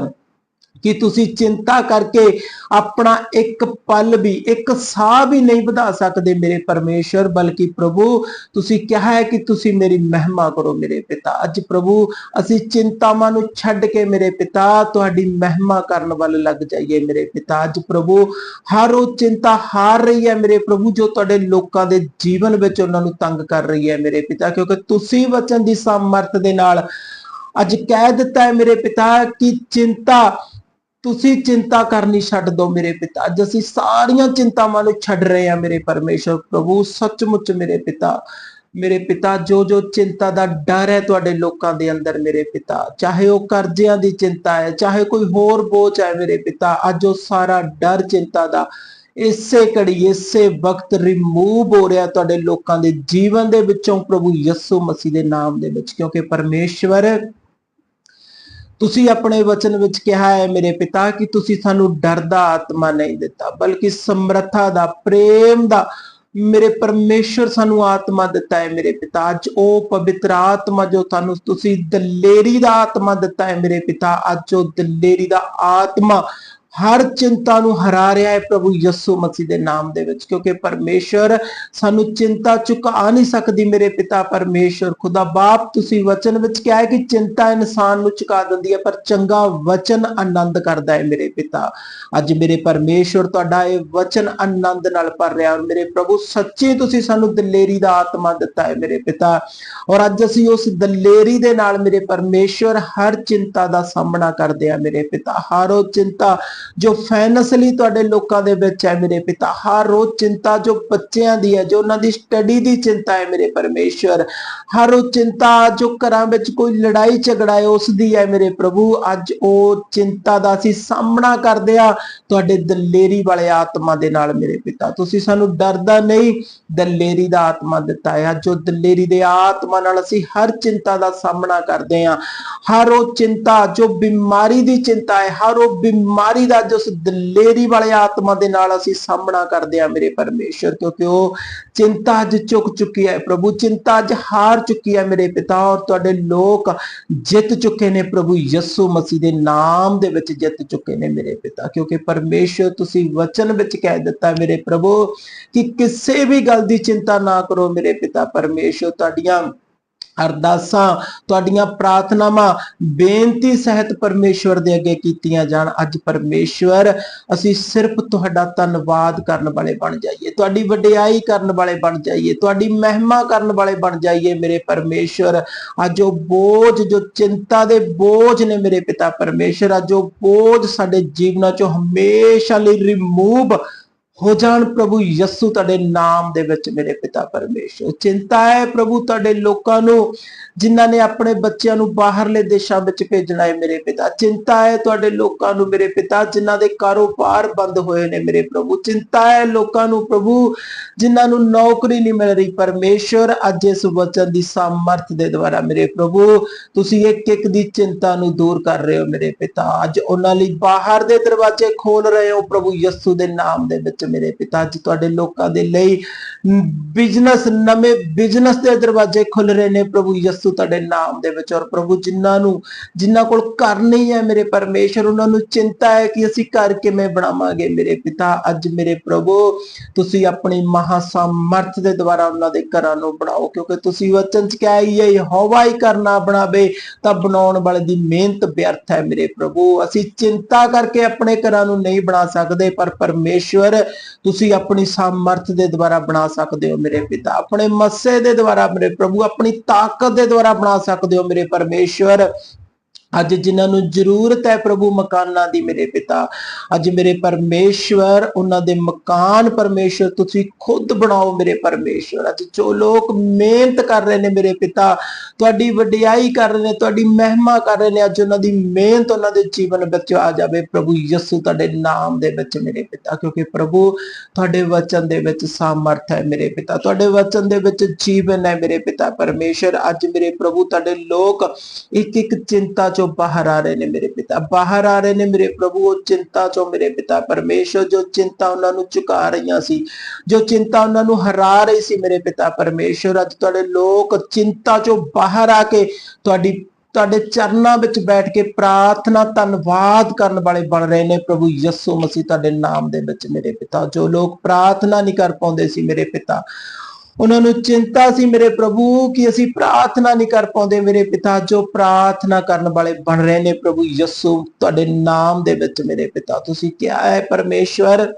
ਕਿ ਤੁਸੀਂ ਚਿੰਤਾ ਕਰਕੇ ਆਪਣਾ ਇੱਕ ਪਲ ਵੀ, ਇੱਕ ਸਾਹ ਵੀ ਨਹੀਂ ਵਧਾ ਸਕਦੇ ਮੇਰੇ ਪਰਮੇਸ਼ਰ ਬਲਕਿ ਪ੍ਰਭੂ ਤੁਸੀਂ ਕਿਹਾ ਹੈ ਕਿ ਤੁਸੀਂ ਮੇਰੀ ਮਹਿਮਾ ਕਰੋ ਮੇਰੇ ਪਿਤਾ। ਅੱਜ ਪ੍ਰਭੂ, ਅਸੀਂ ਚਿੰਤਾਵਾਂ ਨੂੰ ਛੱਡ ਕੇ ਮੇਰੇ ਪਿਤਾ, ਤੁਹਾਡੀ ਮਹਿਮਾ ਕਰਨ ਵੱਲ ਲੱਗ ਜਾਈਏ ਮੇਰੇ ਪਿਤਾ। ਅੱਜ ਪ੍ਰਭੂ, ਹਰ ਉਹ ਚਿੰਤਾ ਹਾਰ ਰਹੀ ਹੈ ਮੇਰੇ ਪ੍ਰਭੂ, ਜੋ ਤੁਹਾਡੇ ਲੋਕਾਂ ਦੇ ਜੀਵਨ ਵਿੱਚ ਉਹਨਾਂ ਨੂੰ ਤੰਗ ਕਰ ਰਹੀ ਹੈ ਮੇਰੇ ਪਿਤਾ, ਕਿਉਂਕਿ ਤੁਸੀਂ ਵਚਨ ਦੀ ਸਮਰਥ ਦੇ ਨਾਲ ਅੱਜ ਕਹਿ ਦਿੱਤਾ ਹੈ ਮੇਰੇ ਪਿਤਾ ਕਿ ਚਿੰਤਾ ਤੁਸੀਂ ਚਿੰਤਾ ਕਰਨੀ ਛੱਡ ਦਿਓ ਮੇਰੇ ਪਿਤਾ। ਅੱਜ ਅਸੀਂ ਸਾਰੀਆਂ ਚਿੰਤਾਵਾਂ ਨੂੰ ਛੱਡ ਰਹੇ ਹਾਂ ਮੇਰੇ ਪਰਮੇਸ਼ਰ ਪ੍ਰਭੂ, ਸੱਚਮੁੱਚ ਮੇਰੇ ਪਿਤਾ। ਮੇਰੇ ਪਿਤਾ ਜੋ ਜੋ ਚਿੰਤਾ ਦਾ ਡਰ ਹੈ ਤੁਹਾਡੇ ਲੋਕਾਂ ਦੇ ਅੰਦਰ ਮੇਰੇ ਪਿਤਾ। ਚਾਹੇ ਉਹ ਕਰਜ਼ਿਆਂ ਦੀ ਚਿੰਤਾ ਹੈ, ਚਾਹੇ ਕੋਈ ਹੋਰ ਬੋਝ ਹੈ ਮੇਰੇ ਪਿਤਾ, ਅੱਜ ਉਹ ਸਾਰਾ ਡਰ, ਚਿੰਤਾ ਦਾ ਇਸੇ ਘੜੀ, ਇਸੇ ਵਕਤ ਰਿਮੂਵ ਹੋ ਰਿਹਾ ਤੁਹਾਡੇ ਲੋਕਾਂ ਦੇ ਜੀਵਨ ਦੇ ਵਿੱਚੋਂ ਪ੍ਰਭੂ ਯਿਸੂ ਮਸੀਹ ਦੇ ਨਾਮ ਦੇ ਵਿੱਚ। ਕਿਉਂਕਿ ਪਰਮੇਸ਼ਵਰ ਤੁਸੀਂ ਆਪਣੇ ਵਚਨ ਵਿੱਚ ਕਿਹਾ ਹੈ ਮੇਰੇ ਪਿਤਾ ਕਿ ਤੁਸੀਂ ਸਾਨੂੰ ਡਰ ਦਾ ਆਤਮਾ ਨਹੀਂ ਦਿੱਤਾ, ਬਲਕਿ ਸਮਰੱਥਾ ਦਾ, ਪ੍ਰੇਮ ਦਾ। ਮੇਰੇ ਪਰਮੇਸ਼ਰ ਸਾਨੂੰ ਆਤਮਾ ਦਿੱਤਾ ਹੈ ਮੇਰੇ ਪਿਤਾ। ਅੱਜ ਉਹ ਪਵਿੱਤਰ ਆਤਮਾ ਜੋ ਤੁਹਾਨੂੰ ਤੁਸੀਂ ਦਲੇਰੀ ਦਾ ਆਤਮਾ ਦਿੱਤਾ ਹੈ ਮੇਰੇ ਪਿਤਾ, ਅੱਜ ਉਹ ਦਲੇਰੀ ਦਾ ਆਤਮਾ ਹਰ ਚਿੰਤਾ ਨੂੰ ਹਰਾ ਰਿਹਾ ਹੈ ਪ੍ਰਭੂ ਯਿਸੂ ਮਸੀਹ ਦੇ ਨਾਮ ਦੇ ਵਿੱਚ, ਕਿਉਂਕਿ ਪਰਮੇਸ਼ਰ ਸਾਨੂੰ ਚਿੰਤਾ ਚੁਕਾ ਨਹੀਂ ਸਕਦੀ ਮੇਰੇ ਪਿਤਾ ਪਰਮੇਸ਼ਰ, ਖੁਦਾ ਬਾਪ, ਤੁਸੀਂ ਵਚਨ ਵਿੱਚ ਕਿਹਾ ਹੈ ਕਿ ਚਿੰਤਾ ਇਨਸਾਨ ਨੂੰ ਚੁਕਾ ਦਿੰਦੀ ਹੈ, ਪਰ ਚੰਗਾ ਵਚਨ ਆਨੰਦ ਕਰਦਾ ਹੈ ਮੇਰੇ ਪਿਤਾ। ਅੱਜ ਮੇਰੇ ਪਰਮੇਸ਼ਰ ਤੁਹਾਡਾ ਇਹ ਵਚਨ ਆਨੰਦ ਨਾਲ ਭਰ ਰਿਹਾ ਔਰ ਮੇਰੇ ਪ੍ਰਭੂ, ਸੱਚੇ ਤੁਸੀਂ ਸਾਨੂੰ ਦਲੇਰੀ ਦਾ ਆਤਮਾ ਦਿੱਤਾ ਹੈ ਮੇਰੇ ਪਿਤਾ। ਔਰ ਅੱਜ ਅਸੀਂ ਉਸ ਦਲੇਰੀ ਦੇ ਨਾਲ ਮੇਰੇ ਪਰਮੇਸ਼ਰ ਹਰ ਚਿੰਤਾ ਦਾ ਸਾਹਮਣਾ ਕਰਦੇ ਆ ਮੇਰੇ ਪਿਤਾ। ਹਰ ਉਹ ਚਿੰਤਾ ਜੋ ਫਾਈਨੈਂਸ਼ਲੀ ਤੁਹਾਡੇ ਲੋਕਾਂ ਦੇ ਵਿੱਚ ਹੈ ਮੇਰੇ ਪਿਤਾ, ਹਰ ਰੋਜ਼ ਚਿੰਤਾ ਜੋ ਬੱਚਿਆਂ ਦੀ ਹੈ, ਜੋ ਉਹਨਾਂ ਦੀ ਸਟੱਡੀ ਦੀ ਚਿੰਤਾ ਹੈ ਮੇਰੇ ਪਰਮੇਸ਼ਰ ਹਰ ਉਹ ਚਿੰਤਾ ਜੋ ਘਰਾਂ ਵਿੱਚ ਕੋਈ ਲੜਾਈ ਝਗੜਾ ਹੈ, ਉਸ ਦੀ ਹੈ ਮੇਰੇ ਪ੍ਰਭੂ, ਅੱਜ ਉਹ ਚਿੰਤਾ ਦਾ ਅਸੀਂ ਸਾਹਮਣਾ ਕਰਦੇ ਆ ਤੁਹਾਡੇ ਦਲੇਰੀ ਵਾਲੇ ਆਤਮਾ ਦੇ ਨਾਲ ਮੇਰੇ ਪਿਤਾ। ਤੁਸੀਂ ਸਾਨੂੰ ਡਰਦਾ ਨਹੀਂ, ਦਲੇਰੀ ਦਾ ਆਤਮਾ ਦਿੱਤਾ ਹੈ, ਜੋ ਦਲੇਰੀ ਦੇ ਆਤਮਾ ਨਾਲ ਅਸੀਂ ਹਰ ਚਿੰਤਾ ਦਾ ਸਾਹਮਣਾ ਕਰਦੇ ਆ ਹਰ ਉਹ ਚਿੰਤਾ ਜੋ ਬਿਮਾਰੀ ਦੀ ਚਿੰਤਾ ਹੈ, ਹਰ ਉਹ ਬਿਮਾਰੀ ਦਾ ਜੋ ਉਸ ਦਲੇਰੀ ਵਾਲੇ ਆਤਮਾ ਦੇ ਨਾਲ ਅਸੀਂ ਸਾਹਮਣਾ ਕਰਦੇ ਆ ਮੇਰੇ ਪਰਮੇਸ਼ਰ, ਕਿਉਂਕਿ ਉਹ ਚਿੰਤਾ ਅੱਜ ਚੁੱਕ ਚੁੱਕੀ ਹੈ ਪ੍ਰਭੂ, ਚਿੰਤਾ ਅੱਜ ਹਾਰ ਚੁੱਕੀ ਹੈ ਮੇਰੇ ਪਿਤਾ ਔਰ ਤੁਹਾਡੇ ਲੋਕ ਜਿੱਤ ਚੁੱਕੇ ਨੇ ਪ੍ਰਭੂ ਯਿਸੂ ਮਸੀਹ ਦੇ ਨਾਮ ਦੇ ਵਿੱਚ ਜਿੱਤ ਚੁੱਕੇ ਨੇ ਮੇਰੇ ਪਿਤਾ, ਕਿਉਂਕਿ ਪਰਮੇਸ਼ਰ ਤੁਸੀਂ ਵਚਨ ਵਿੱਚ ਕਹਿ ਦਿੱਤਾ ਮੇਰੇ ਪ੍ਰਭੂ ਕਿ ਕਿਸੇ ਵੀ ਗੱਲ ਦੀ ਚਿੰਤਾ ਨਾ ਕਰੋ ਮੇਰੇ ਪਿਤਾ, ਪਰਮੇਸ਼ਰ ਤੁਹਾਡੀਆਂ ਅਰਦਾਸਾਂ, ਤੁਹਾਡੀਆਂ ਪ੍ਰਾਰਥਨਾਵਾਂ ਬੇਨਤੀ ਸਹਿਤ ਪਰਮੇਸ਼ਵਰ ਦੇ ਅੱਗੇ ਕੀਤੀਆਂ ਜਾਣ। ਅੱਜ ਪਰਮੇਸ਼ਵਰ, ਅਸੀਂ ਸਿਰਫ ਤੁਹਾਡਾ ਧੰਨਵਾਦ ਕਰਨ ਵਾਲੇ ਬਣ ਜਾਈਏ। ਤੁਹਾਡੀ ਵਡਿਆਈ ਕਰਨ ਵਾਲੇ ਬਣ ਜਾਈਏ। ਤੁਹਾਡੀ ਮਹਿਮਾ ਕਰਨ ਵਾਲੇ ਬਣ ਜਾਈਏ ਮੇਰੇ ਪਰਮੇਸ਼ਵਰ। ਅੱਜ ਉਹ ਬੋਝ, ਜੋ ਚਿੰਤਾ ਦੇ ਬੋਝ ਨੇ ਮੇਰੇ ਪਿਤਾ ਪਰਮੇਸ਼ਰ ਅੱਜ ਉਹ ਬੋਝ ਸਾਡੇ ਜੀਵਨਾਂ ਚੋਂ ਹਮੇਸ਼ਾ ਲਈ ਰਿਮੂਵ ਹੋ ਜਾਣ ਪ੍ਰਭੂ ਯਿਸੂ ਤੁਹਾਡੇ ਨਾਮ ਦੇ ਵਿੱਚ ਮੇਰੇ ਪਿਤਾ ਪਰਮੇਸ਼ਰ। ਚਿੰਤਾ ਹੈ ਪ੍ਰਭੂ ਤੁਹਾਡੇ ਲੋਕਾਂ ਨੂੰ, ਜਿਨ੍ਹਾਂ ਨੇ ਆਪਣੇ ਬੱਚਿਆਂ ਨੂੰ ਬਾਹਰਲੇ ਦੇਸ਼ਾਂ ਵਿੱਚ ਭੇਜਣਾ ਹੈ ਮੇਰੇ ਪਿਤਾ। ਚਿੰਤਾ ਹੈ ਤੁਹਾਡੇ ਲੋਕਾਂ ਨੂੰ ਮੇਰੇ ਪਿਤਾ, ਜਿਨ੍ਹਾਂ ਦੇ ਕਾਰੋਬਾਰ ਬੰਦ ਹੋਏ ਨੇ ਮੇਰੇ ਪ੍ਰਭੂ। ਚਿੰਤਾ ਹੈ ਲੋਕਾਂ ਨੂੰ ਪ੍ਰਭੂ ਜਿਨ੍ਹਾਂ ਨੂੰ ਨੌਕਰੀ ਨਹੀਂ ਮਿਲ ਰਹੀ, ਪਰਮੇਸ਼ਰ ਅੱਜ ਇਸ ਵਚਨ ਦੀ ਸਮਰਥ ਦੇ ਦੁਆਰਾ ਮੇਰੇ ਪ੍ਰਭੂ, ਤੁਸੀਂ ਇੱਕ ਇੱਕ ਦੀ ਚਿੰਤਾ ਨੂੰ ਦੂਰ ਕਰ ਰਹੇ ਹੋ ਮੇਰੇ ਪਿਤਾ। ਅੱਜ ਉਹਨਾਂ ਲਈ ਬਾਹਰ ਦੇ ਦਰਵਾਜ਼ੇ ਖੋਲ ਰਹੇ ਹੋ ਪ੍ਰਭੂ ਯਿਸੂ ਦੇ ਨਾਮ ਦੇ ਵਿੱਚ ਮੇਰੇ ਪਿਤਾ। ਜੀ ਤੁਹਾਡੇ ਲੋਕਾਂ ਦੇ ਲਈ ਬਿਜ਼ਨਸ, ਨਵੇਂ ਬਿਜ਼ਨਸ ਦੇ ਦਰਵਾਜ਼ੇ ਖੁੱਲ ਰਹੇ ਨੇ ਪ੍ਰਭੂ ਯਿਸੂ ਤੁਹਾਡੇ ਨਾਮ ਦੇ ਵਿੱਚ। ਔਰ ਪ੍ਰਭੂ ਜਿਨ੍ਹਾਂ ਨੂੰ, ਜਿਨ੍ਹਾਂ ਕੋਲ ਘਰ ਨਹੀਂ ਹੈ ਮੇਰੇ ਪਰਮੇਸ਼ਰ, ਉਹਨਾਂ ਨੂੰ ਚਿੰਤਾ ਹੈ ਕਿ ਅਸੀਂ ਘਰ ਕਿਵੇਂ ਬਣਾਵਾਂਗੇ ਮੇਰੇ ਪਿਤਾ। ਅੱਜ ਮੇਰੇ ਪ੍ਰਭੂ, ਤੁਸੀਂ ਆਪਣੀ ਹਾਂ ਸਮਰਥ ਦੇ ਦੁਆਰਾ ਉਹਨਾਂ ਦੇ ਘਰਾਂ ਨੂੰ ਬਣਾਓ, ਕਿਉਂਕਿ ਤੁਸੀਂ ਵਚਨ ਚ ਕਿਹਾ ਹੀ ਹੈ ਯਹੋਵਾ ਹੀ ਕਰਨਾ ਬਣਾਵੇ, ਤਾਂ ਬਣਾਉਣ ਵਾਲੇ ਦੀ ਮਿਹਨਤ ਵਿਅਰਥ ਹੈ ਮੇਰੇ ਪ੍ਰਭੂ। ਅਸੀਂ ਚਿੰਤਾ ਕਰਕੇ ਆਪਣੇ ਘਰਾਂ ਨੂੰ ਨਹੀਂ ਬਣਾ ਸਕਦੇ, ਪਰ ਪਰਮੇਸ਼ਵਰ, ਤੁਸੀਂ ਆਪਣੀ ਸਮਰਥ ਦੇ ਦੁਆਰਾ ਬਣਾ ਸਕਦੇ ਹੋ ਮੇਰੇ ਪਿਤਾ। ਆਪਣੇ ਮੱਸੇ ਦੇ ਦੁਆਰਾ ਮੇਰੇ ਪ੍ਰਭੂ, ਆਪਣੀ ਤਾਕਤ ਦੇ ਦੁਆਰਾ ਬਣਾ ਸਕਦੇ ਹੋ ਮੇਰੇ ਪਰਮੇਸ਼ਵਰ। ਅੱਜ ਜਿਨ੍ਹਾਂ ਨੂੰ ਜ਼ਰੂਰਤ ਹੈ ਪ੍ਰਭੂ ਮਕਾਨਾਂ ਦੀ ਮੇਰੇ ਪਿਤਾ, ਅੱਜ ਮੇਰੇ ਪਰਮੇਸ਼ਵਰ, ਉਹਨਾਂ ਦੇ ਮਕਾਨ ਪਰਮੇਸ਼ਵਰ, ਤੁਸੀਂ ਖੁਦ ਬਣਾਓ ਮੇਰੇ ਪਰਮੇਸ਼ਵਰ। ਅੱਜ ਜੋ ਲੋਕ ਮਿਹਨਤ ਕਰ ਰਹੇ ਨੇ ਮੇਰੇ ਪਿਤਾ, ਤੁਹਾਡੀ ਵਡਿਆਈ ਕਰ ਰਹੇ ਨੇ, ਤੁਹਾਡੀ ਮਹਿਮਾ ਕਰ ਰਹੇ ਨੇ, ਅੱਜ ਉਹਨਾਂ ਦੀ ਮਿਹਨਤ, ਉਹਨਾਂ ਦੇ ਜੀਵਨ ਵਿੱਚ ਆ ਜਾਵੇ। ਪ੍ਰਭੂ ਯਿਸੂ ਤੁਹਾਡੇ ਨਾਮ ਦੇ ਵਿੱਚ ਮੇਰੇ ਪਿਤਾ, ਕਿਉਂਕਿ ਪ੍ਰਭੂ ਤੁਹਾਡੇ ਵਚਨ ਦੇ ਵਿੱਚ ਸਾਮਰਥ ਹੈ ਮੇਰੇ ਪਿਤਾ। ਤੁਹਾਡੇ ਵਚਨ ਦੇ ਵਿੱਚ ਜੀਵਨ ਹੈ ਮੇਰੇ ਪਿਤਾ। ਪਰਮੇਸ਼ਰ ਅੱਜ ਮੇਰੇ ਪ੍ਰਭੂ ਤੁਹਾਡੇ ਲੋਕ ਇੱਕ ਇੱਕ ਚਿੰਤਾ ਚੋਂ ਬਾਹਰ ਆ ਰਹੇ ਨੇ ਮੇਰੇ ਪਿਤਾ, ਬਾਹਰ ਆ ਰਹੇ ਨੇ ਮੇਰੇ ਪ੍ਰਭੂ, ਉਹ ਚਿੰਤਾ ਚੋਂ ਮੇਰੇ ਪਿਤਾ ਪਰਮੇਸ਼ਰ, ਜੋ ਚਿੰਤਾ ਉਹਨਾਂ ਨੂੰ ਝੁਕਾ ਰਹੀਆਂ ਸੀ, ਜੋ ਚਿੰਤਾ ਉਹਨਾਂ ਨੂੰ ਹਰਾ ਰਹੀ ਸੀ ਮੇਰੇ ਪਿਤਾ ਪਰਮੇਸ਼ਰ, ਅੱਜ ਤੁਹਾਡੇ ਲੋਕ ਚਿੰਤਾ ਚੋਂ ਬਾਹਰ ਆ ਕੇ ਤੁਹਾਡੀ, ਤੁਹਾਡੇ ਚਰਨਾਂ ਵਿੱਚ ਬੈਠ ਕੇ ਪ੍ਰਾਰਥਨਾ, ਧੰਨਵਾਦ ਕਰਨ ਵਾਲੇ ਬਣ ਰਹੇ ਨੇ ਪ੍ਰਭੂ ਯਿਸੂ ਮਸੀਹ, ਤੁਹਾਡੇ ਨਾਮ ਦੇ ਵਿੱਚ ਮੇਰੇ ਪਿਤਾ, ਜੋ ਲੋਕ ਪ੍ਰਾਰਥਨਾ ਨਹੀਂ ਕਰ ਪਾਉਂਦੇ ਸੀ ਮੇਰੇ ਪਿਤਾ ਉਹਨਾਂ ਨੂੰ ਚਿੰਤਾ ਸੀ ਮੇਰੇ ਪ੍ਰਭੂ ਕਿ ਅਸੀਂ ਪ੍ਰਾਰਥਨਾ ਨਹੀਂ ਕਰ ਪਾਉਂਦੇ ਮੇਰੇ ਪਿਤਾ, ਜੋ ਪ੍ਰਾਰਥਨਾ ਕਰਨ ਵਾਲੇ ਬਣ ਰਹੇ ਨੇ ਪ੍ਰਭੂ ਯਿਸੂ, ਤੁਹਾਡੇ ਨਾਮ ਦੇ ਵਿੱਚ ਮੇਰੇ ਪਿਤਾ, ਤੁਸੀਂ ਕਿਹਾ ਹੈ ਪਰਮੇਸ਼ਵਰ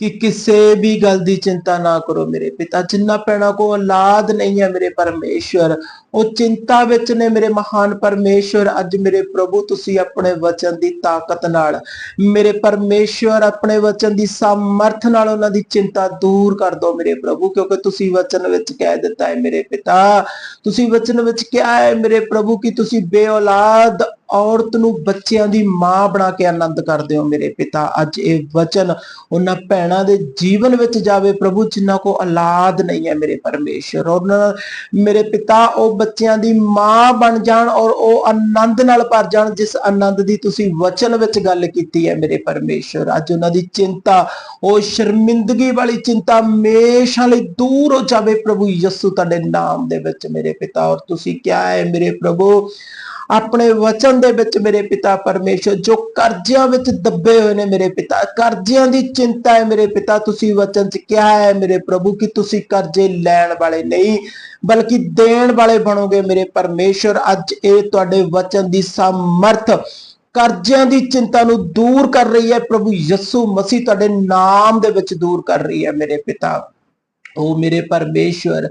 ਕਿ ਕਿਸੇ ਵੀ ਗੱਲ ਦੀ ਚਿੰਤਾ ਨਾ ਕਰੋ ਮੇਰੇ ਪਿਤਾ, ਜਿੰਨਾ ਪੈਣਾ ਕੋ ਔਲਾਦ ਨਹੀਂ ਹੈ ਮੇਰੇ ਪਰਮੇਸ਼ਵਰ ਉਹ ਚਿੰਤਾ ਵਿੱਚ ਨੇ ਮੇਰੇ ਮਹਾਨ ਪਰਮੇਸ਼ਵਰ। ਅੱਜ ਮੇਰੇ ਪ੍ਰਭੂ, ਤੁਸੀਂ ਆਪਣੇ ਵਚਨ ਦੀ ਤਾਕਤ ਨਾਲ, ਮੇਰੇ ਪਰਮੇਸ਼ਵਰ ਆਪਣੇ ਵਚਨ ਦੀ ਸਮਰਥ ਨਾਲ ਉਹਨਾਂ ਦੀ ਚਿੰਤਾ ਦੂਰ ਕਰ ਦਿਓ ਮੇਰੇ ਪ੍ਰਭੂ, ਕਿਉਂਕਿ ਤੁਸੀਂ ਵਚਨ ਵਿੱਚ ਕਹਿ ਦਿੱਤਾ ਹੈ ਮੇਰੇ ਪਿਤਾ। ਤੁਸੀਂ ਵਚਨ ਵਿੱਚ ਕਿਹਾ ਹੈ ਮੇਰੇ ਪ੍ਰਭੂ, ਕਿ ਤੁਸੀਂ ਬੇਔਲਾਦ ਔਰਤ ਨੂੰ ਬੱਚਿਆਂ ਦੀ ਮਾਂ ਬਣਾ ਕੇ ਆਨੰਦ ਕਰਦੇ ਹੋ ਮੇਰੇ ਪਿਤਾ। ਅੱਜ ਇਹ ਵਚਨ ਉਹਨਾਂ ਭੈਣਾਂ ਦੇ ਜੀਵਨ ਵਿੱਚ ਜਾਵੇ ਪ੍ਰਭੂ, ਜਿਨ੍ਹਾਂ ਕੋ ਔਲਾਦ ਨਹੀਂ ਹੈ ਮੇਰੇ ਪਰਮੇਸ਼ਰ ਔਰ ਉਹਨਾਂ ਮੇਰੇ ਪਿਤਾ, ਉਹ ਬੱਚਿਆਂ ਦੀ ਮਾਂ ਬਣ ਜਾਣ ਔਰ ਉਹ ਆਨੰਦ ਨਾਲ ਭਰ ਜਾਣ, ਜਿਸ ਆਨੰਦ ਦੀ ਤੁਸੀਂ ਵਚਨ ਵਿੱਚ ਗੱਲ ਕੀਤੀ ਹੈ ਮੇਰੇ ਪਰਮੇਸ਼ਰ ਅੱਜ ਉਹਨਾਂ ਦੀ ਚਿੰਤਾ, ਉਹ ਸ਼ਰਮਿੰਦਗੀ ਵਾਲੀ ਚਿੰਤਾ ਹਮੇਸ਼ਾ ਲਈ ਦੂਰ ਹੋ ਜਾਵੇ ਪ੍ਰਭੂ ਯਿਸੂ ਤੁਹਾਡੇ ਨਾਮ ਦੇ ਵਿੱਚ ਮੇਰੇ ਪਿਤਾ। ਔਰ ਤੁਸੀਂ ਕਿਹਾ ਹੈ, ਮੇਰੇ ਪ੍ਰਭੂ ਆਪਣੇ ਵਚਨ ਦੇ ਵਿੱਚ ਮੇਰੇ ਪਿਤਾ ਪਰਮੇਸ਼ਰ, ਜੋ ਕਰਜ਼ਿਆਂ ਵਿੱਚ ਦੱਬੇ ਹੋਏ ਨੇ ਮੇਰੇ ਪਿਤਾ, ਕਰਜ਼ਿਆਂ ਦੀ ਚਿੰਤਾ ਹੈ ਮੇਰੇ ਪਿਤਾ, ਤੁਸੀਂ ਵਚਨ 'ਚ ਕਿਹਾ ਹੈ ਮੇਰੇ ਪ੍ਰਭੂ ਕਿ ਤੁਸੀਂ ਕਰਜ਼ੇ ਲੈਣ ਵਾਲੇ ਨਹੀਂ, ਬਲਕਿ ਦੇਣ ਵਾਲੇ ਬਣੋਗੇ ਮੇਰੇ ਪਰਮੇਸ਼ਰ। ਅੱਜ ਇਹ ਤੁਹਾਡੇ ਵਚਨ ਦੀ ਸਮਰਥ ਕਰਜ਼ਿਆਂ ਦੀ ਚਿੰਤਾ ਨੂੰ ਦੂਰ ਕਰ ਰਹੀ ਹੈ, ਪ੍ਰਭੂ ਯਿਸੂ ਮਸੀਹ ਤੁਹਾਡੇ ਨਾਮ ਦੇ ਵਿੱਚ ਦੂਰ ਕਰ ਰਹੀ ਹੈ ਮੇਰੇ ਪਿਤਾ। ਉਹ ਮੇਰੇ ਪਰਮੇਸ਼ਵਰ,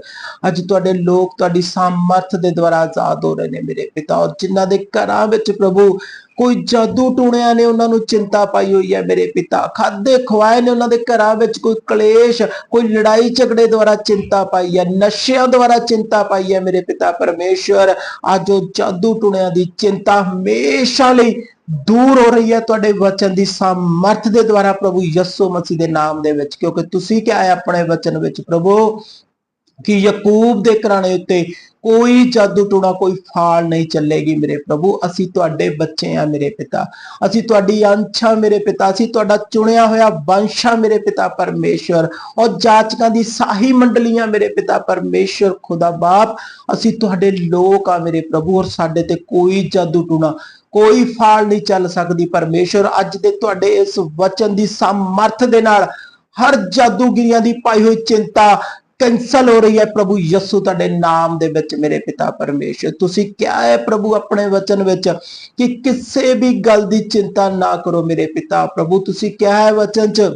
ਅੱਜ ਤੁਹਾਡੇ ਲੋਕ ਤੁਹਾਡੀ ਸਮਰਥ ਦੇ ਦੁਆਰਾ ਆਜ਼ਾਦ ਹੋ ਰਹੇ ਨੇ ਮੇਰੇ ਪਿਤਾ, ਔਰ ਜਿਨ੍ਹਾਂ ਦੇ ਘਰਾਂ ਵਿੱਚ ਪ੍ਰਭੂ ਕੋਈ ਜਾਦੂ ਟੂਣਿਆਂ ਨੇ, ਉਹਨਾਂ ਨੂੰ ਚਿੰਤਾ ਪਾਈ ਹੋਈ ਹੈ ਮੇਰੇ ਪਿਤਾ। ਖਾਦੇ ਖਵਾਏ ਨੇ ਉਹਨਾਂ ਦੇ ਘਰਾਂ ਵਿੱਚ ਕੋਈ ਕਲੇਸ਼, ਕੋਈ ਲੜਾਈ ਝਗੜੇ ਦੁਆਰਾ ਚਿੰਤਾ ਪਾਈ ਹੈ, ਨਸ਼ਿਆਂ ਦੁਆਰਾ ਚਿੰਤਾ ਪਾਈ ਹੈ ਮੇਰੇ ਪਿਤਾ ਪਰਮੇਸ਼ਵਰ। ਅੱਜ ਉਹ ਜਾਦੂ ਟੂਣਿਆਂ ਦੀ ਚਿੰਤਾ ਹਮੇਸ਼ਾ ਲਈ ਦੂਰ ਹੋ ਰਹੀ ਹੈ ਤੁਹਾਡੇ ਵਚਨ ਦੀ ਸਮਰਥ ਦੇ ਦੁਆਰਾ ਪ੍ਰਭੂ ਯਿਸੂ ਮਸੀਹ ਦੇ ਨਾਮ ਦੇ ਵਿੱਚ, ਕਿਉਂਕਿ ਤੁਸੀਂ ਕਿਹਾ ਹੈ ਆਪਣੇ ਵਚਨ ਵਿੱਚ, ਪ੍ਰਭੂ ਕਿ ਯਾਕੂਬ ਦੇ ਘਰਾਣੇ ਉੱਤੇ ਕੋਈ ਜਾਦੂ ਟੂਣਾ ਕੋਈ ਫਾਲ ਨਹੀਂ ਚੱਲੇਗੀ ਮੇਰੇ ਪ੍ਰਭੂ। ਅਸੀਂ ਤੁਹਾਡੇ ਬੱਚੇ ਆ ਮੇਰੇ ਪਿਤਾ। ਅਸੀਂ ਤੁਹਾਡੀ ਅੰਛਾ ਮੇਰੇ ਪਿਤਾ। ਅਸੀਂ ਤੁਹਾਡਾ ਚੁਣਿਆ ਹੋਇਆ ਵੰਸ਼ਾ ਮੇਰੇ ਪਿਤਾ ਪਰਮੇਸ਼ਵਰ। ਔਰ ਜਾਚਕਾਂ ਦੀ ਸਾਹੀ ਮੰਡਲੀਆਂ ਮੇਰੇ ਪਿਤਾ ਪਰਮੇਸ਼ਵਰ, ਖੁਦਾ ਬਾਪ, ਅਸੀਂ ਤੁਹਾਡੇ ਲੋਕ ਆ ਮੇਰੇ ਪ੍ਰਭੂ। ਔਰ ਸਾਡੇ ਤੇ ਕੋਈ ਜਾਦੂ ਟੂਣਾ ਕੋਈ ਫਾਲ ਨਹੀਂ ਚੱਲ ਸਕਦੀ ਪਰਮੇਸ਼ਵਰ। ਅੱਜ ਦੇ ਤੁਹਾਡੇ ਇਸ ਵਚਨ ਦੀ ਸਮਰਥ ਦੇ ਨਾਲ ਹਰ ਜਾਦੂਗਿਰੀਆਂ ਦੀ ਪਾਈ ਹੋਈ ਚਿੰਤਾ ਕੈਂਸਲ ਹੋ ਰਹੀ ਹੈ ਪ੍ਰਭੂ ਯਿਸੂ, ਤੁਹਾਡੇ ਨਾਮ ਦੇ ਵਿੱਚ ਮੇਰੇ ਪਿਤਾ ਪਰਮੇਸ਼ਰ। ਤੁਸੀਂ ਕਿਹਾ ਹੈ ਪ੍ਰਭੂ ਆਪਣੇ ਵਚਨ ਵਿੱਚ ਕਿ ਕਿਸੇ ਵੀ ਗੱਲ ਦੀ ਚਿੰਤਾ ਨਾ ਕਰੋ ਮੇਰੇ ਪਿਤਾ। ਪ੍ਰਭੂ, ਤੁਸੀਂ ਕਿਹਾ ਹੈ ਵਚਨ 'ਚ